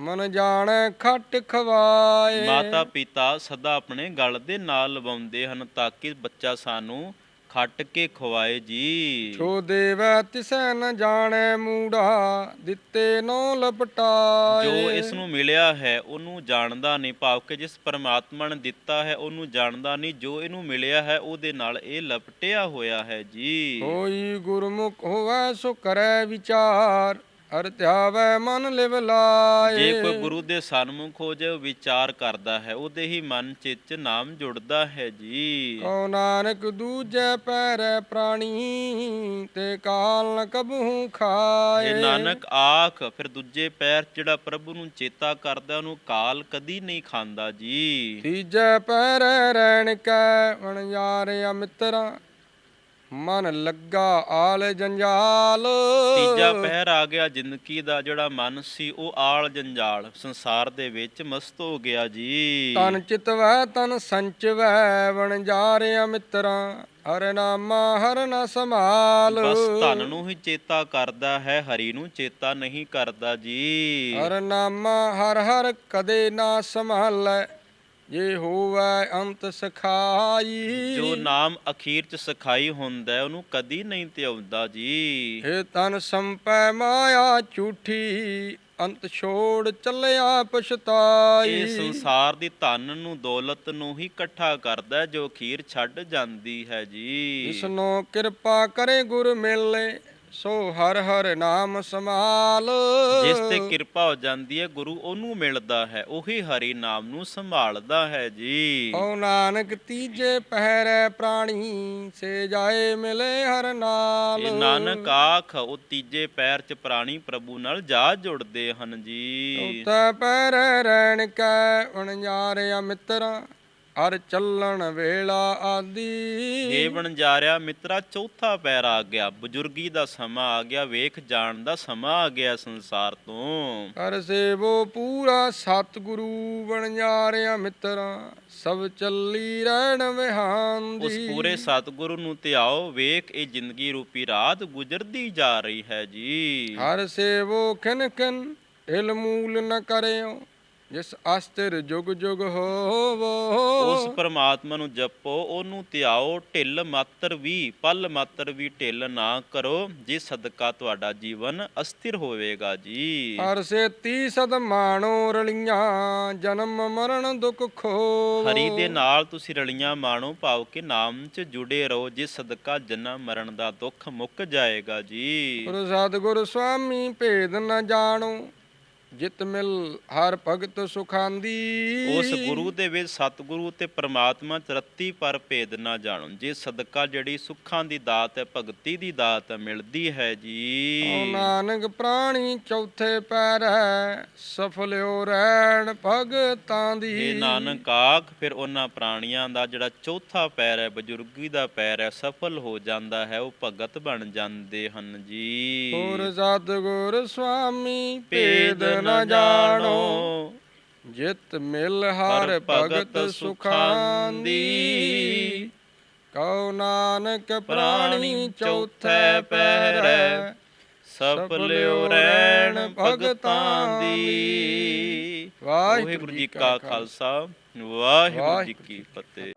ਮਨ ਜਾਣੈ ਖੱਟ ਖਵਾਏ। ਮਾਤਾ ਪਿਤਾ ਸਦਾ ਆਪਣੇ ਗਲ ਦੇ ਨਾਲ ਲਵਾਉਂਦੇ ਹਨ ਤਾਂ ਕਿ ਬੱਚਾ ਸਾਨੂੰ ਖੱਟ ਕੇ ਖਵਾਏ ਜੀ। ਛੋ ਦੇਵੈ ਤਿਸੈ ਨ ਜਾਣੈ ਮੂੜਾ ਦਿੱਤੇ ਨੋ ਲਪਟਾਏ। ਜੋ ਇਸ ਨੂੰ ਮਿਲਿਆ ਹੈ ਉਹਨੂੰ ਜਾਣਦਾ ਨਹੀਂ। ਭਾਵ ਕਿ ਜਿਸ ਪਰਮਾਤਮਾ ਨੇ ਦਿੱਤਾ ਹੈ ਉਹਨੂੰ ਜਾਣਦਾ ਨਹੀਂ। ਜੋ ਇਹਨੂੰ ਮਿਲਿਆ ਹੈ ਉਹਦੇ ਨਾਲ ਇਹ ਲਪਟਿਆ ਹੋਇਆ ਹੈ ਜੀ। ਹੋਈ ਗੁਰਮੁਖ ਹੋਵੈ ਸੋ ਕਰੈ ਵਿਚਾਰ। ਅਰ ਧਿਆਵੈ ਮਨ ਲਿਵ ਲਾਏ। ਜੇ ਕੋਈ ਗੁਰੂ ਦੇ ਸਨਮੁਖ ਹੋ ਜਾਏ ਵਿਚਾਰ ਕਰਦਾ ਹੈ ਉਹਦੇ ਹੀ ਮਨ ਚਿੱਤ ਨਾਮ ਜੁੜਦਾ ਹੈ ਜੀ। ਕਉ ਨਾਨਕ ਦੂਜੈ ਪੈਰੈ ਪ੍ਰਾਣੀ ਤੇ ਕਾਲ ਨ ਕਬਹੂ ਖਾਏ। ਇਹ ਨਾਨਕ ਆਖ ਫਿਰ ਦੂਜੇ ਪੈਰ ਜਿਹੜਾ ਪ੍ਰਭੂ ਨੂੰ ਚੇਤਾ ਕਰਦਾ ਉਹਨੂੰ ਕਾਲ ਕਦੀ ਨਹੀਂ ਖਾਂਦਾ ਜੀ। ਤੀਜੈ ਪੈਰੈ ਰਹਿਣ ਕੈ ਵਣਜਾਰਿਆ ਮਿੱਤਰਾ ਮਨ ਲੱਗਾ ਆਲ ਜੰਜਾਲ। ਤੀਜਾ ਪਹਿਰ ਆ ਗਿਆ ਜ਼ਿੰਦਗੀ ਦਾ ਜਿਹੜਾ ਮਨ ਸੀ ਉਹ ਆਲ ਜੰਜਾਲ। ਸੰਸਾਰ ਦੇ ਵਿੱਚ ਮਸਤ ਹੋ ਗਿਆ ਜੀ। ਤਨ ਚਿਤਵੈ ਤਨ ਸੰਚਵੈ ਵਣਜਾਰਿਆ ਮਿੱਤਰਾ ਹਰ ਨਾਮਾ ਹਰ ਨ ਸਮਾਲ। ਬਸ ਧਨ ਨੂੰ ਹੀ ਚੇਤਾ ਕਰਦਾ ਹੈ ਹਰੀ ਨੂੰ ਚੇਤਾ ਨਹੀਂ ਕਰਦਾ ਜੀ। ਹਰ ਨਾਮਾ ਹਰ ਹਰ ਕਦੇ ਨਾ ਸੰਭਾਲੈ। ਜੇ ਹੋਵੈ ਅੰਤ ਸਖਾਈ। ਜੋ ਨਾਮ ਅਖੀਰ ਚ ਸਖਾਈ ਹੁੰਦਾ ਹੈ, ਉਹਨੂੰ ਕਦੀ ਨਹੀਂ ਧਿਆਉਂਦਾ ਜੀ। ਇਹ ਤਨ ਸੰਪੈ ਮਾਇਆ ਝੂਠੀ ਅੰਤ ਛੋੜ ਚੱਲਿਆ ਪਛਤਾਈ। ਇਹ ਸੰਸਾਰ ਦੀ ਧਨ ਨੂੰ ਦੌਲਤ ਨੂੰ ਹੀ ਇਕੱਠਾ ਕਰਦਾ ਹੈ, ਜੋ ਅਖੀਰ ਛੱਡ ਜਾਂਦੀ ਹੈ ਜੀ। ਜਿਸਨੋ ਕਿਰਪਾ ਕਰੇ ਗੁਰ ਮਿਲੇ ਸੋ ਹਰ ਹਰ ਨਾਮ ਸਮਾਲ ਜਿਸ ਤੇ ਕਿਰਪਾ ਹੋ ਜਾਂਦੀ ਹੈ ਗੁਰੂ ਉਹਨੂੰ ਮਿਲਦਾ ਹੈ ਉਹੀ ਹਰੀ ਨਾਮ ਨੂੰ ਸੰਭਾਲਦਾ ਹੈ ਜੀ। ਓ ਨਾਨਕ ਤੀਜੇ ਪਹਿਰੇ ਪ੍ਰਾਣੀ ਸੇ ਜਾਏ ਮਿਲੇ ਹਰ ਨਾਲ। ਇਹ ਨਾਨਕ ਆਖ ਉਹ ਤੀਜੇ ਪੈਰ ਚ ਪ੍ਰਾਣੀ ਪ੍ਰਭੂ ਨਾਲ ਜਾ ਜੁੜਦੇ ਹਨ ਜੀ। ਉਤੇ ਪਹਿਰੇ ਰਹਿਣ ਕੈ ਅਣਜਾਰਿਆ ਮਿੱਤਰਾ ਹਰ ਚੱਲਣ ਵੇਲਾ ਆਦੀ। ਇਹ ਬਣਜਾਰਿਆ ਮਿੱਤਰਾ ਚੌਥਾ ਪੈਰ ਆ ਗਿਆ। ਬਜ਼ੁਰਗੀ ਦਾ ਸਮਾਂ ਆ ਗਿਆ ਵੇਖ ਜਾਣ ਦਾ ਸਮਾਂ ਆ ਗਿਆ ਸੰਸਾਰ ਤੋਂ। ਹਰ ਸੇਵੋ ਪੂਰਾ ਸਤਿਗੁਰੂ ਬਣ ਜਾਰਿਆ ਮਿੱਤਰਾ ਸਭ ਚੱਲੀ ਰਹਿਣ ਵਿਹਾਨ ਉਸ ਦੀ ਪੂਰੇ ਸਤਿਗੁਰੂ ਨੂੰ ਧਿਆਓ ਵੇਖ ਇਹ ਜ਼ਿੰਦਗੀ ਰੂਪੀ ਰਾਤ ਗੁਜ਼ਰਦੀ ਜਾ ਰਹੀ ਹੈ ਜੀ। ਹਰ ਸੇਵੋ ਖਿਨ ਖਿਨ ਢਿਲ ਮੂਲ ਨ ਕਰਿਓ ਜਿਸ ਅਸਤਰ ਜੁਗ ਜੁਗ ਹੋਵੋ। ਉਸ ਪਰਮਾਤਮਾ ਨੂੰ ਜਪੋ ਉਹਨੂੰ ਧਿਆਓ ਢਿੱਲ ਮਾਤਰ ਵੀ ਪਲ ਮਾਤਰ ਵੀ ਢਿੱਲ ਨਾ ਕਰੋ ਜਿਸ ਸਦਕਾ ਤੁਹਾਡਾ ਜੀਵਨ ਅਸਥਿਰ ਹੋਵੇਗਾ ਜੀ। ਹਰ ਸੇਤੀ ਸਦ ਮਾਣੋ ਰਲੀਆਂ ਜਨਮ ਮਰਨ ਦੁਖ ਖੋਵੋ। ਹਰੀ ਦੇ ਨਾਲ ਤੁਸੀਂ ਰਲੀਆਂ ਮਾਣੋ ਭਾਵ ਕਿ ਨਾਮ 'ਚ ਜੁੜੇ ਰਹੋ ਜਿਸ ਸਦਕਾ ਜਨਮ ਮਰਨ ਦਾ ਦੁੱਖ ਮੁੱਕ ਜਾਏਗਾ ਜੀ। ਗੁਰ ਸਤਿਗੁਰ ਸੁਆਮੀ ਭੇਦ ਨ ਜਾਣੋ। ਜਿਤ ਮਿਲ ਹਰ ਭਗਤ ਸੁਖਾਂਦੀ। ਉਸ ਗੁਰੂ ਦੇ ਵਿੱਚ ਸਤਿਗੁਰੂ ਤੇ ਪ੍ਰਮਾਤਮਾ ਚ ਰੱਤੀ ਪਰ ਭੇਦ ਨਾ ਜਾਣੋ। ਜੇ ਸਦਕਾ ਜਿਹੜੀ ਸੁੱਖਾਂ ਦੀ ਦਾਤ ਹੈ ਭਗਤੀ ਦੀ ਦਾਤ ਹੈ, ਮਿਲਦੀ ਹੈ ਓ ਜੀ ਨਾਨਕ ਪ੍ਰਾਣੀ ਚੌਥੇ ਪੈਰ ਹੈ ਸਫਲਿਓ ਰਹਿਣ ਭਗਤਾਂ ਦੀ। ਇਹ ਨਾਨਕ ਆਖ ਫਿਰ ਉਹਨਾਂ ਪ੍ਰਾਣੀਆਂ ਦਾ ਜਿਹੜਾ ਚੌਥਾ ਪੈਰ ਹੈ ਬਜ਼ੁਰਗੀ ਦਾ ਪੈਰ ਹੈ ਸਫਲ ਹੋ ਜਾਂਦਾ ਹੈ ਉਹ ਭਗਤ ਬਣ ਜਾਂਦੇ ਹਨ ਜੀ। ਹੋਰ ਸਤਿਗੁਰ ਸੁਆਮੀ ਭੇਦ ਨ ਜਾਣੋ। ਜਿਤ ਮਿਲ ਹਰ ਭਗਤ ਸੁਖਾਂ ਦੀ। ਕਉ ਨਾਨਕ ਪ੍ਰਾਣੀ ਚੌਥੇ ਪੈਰ ਹੈ ਸਫਲਿਓ ਰਹਿਣ ਭਗਤਾਂ ਦੀ। ਵਾਹਿਗੁਰੂ ਜੀ ਕਾ ਖਾਲਸਾ ਵਾਹਿਗੁਰੂ ਜੀ ਕੀ ਫਤਿਹ।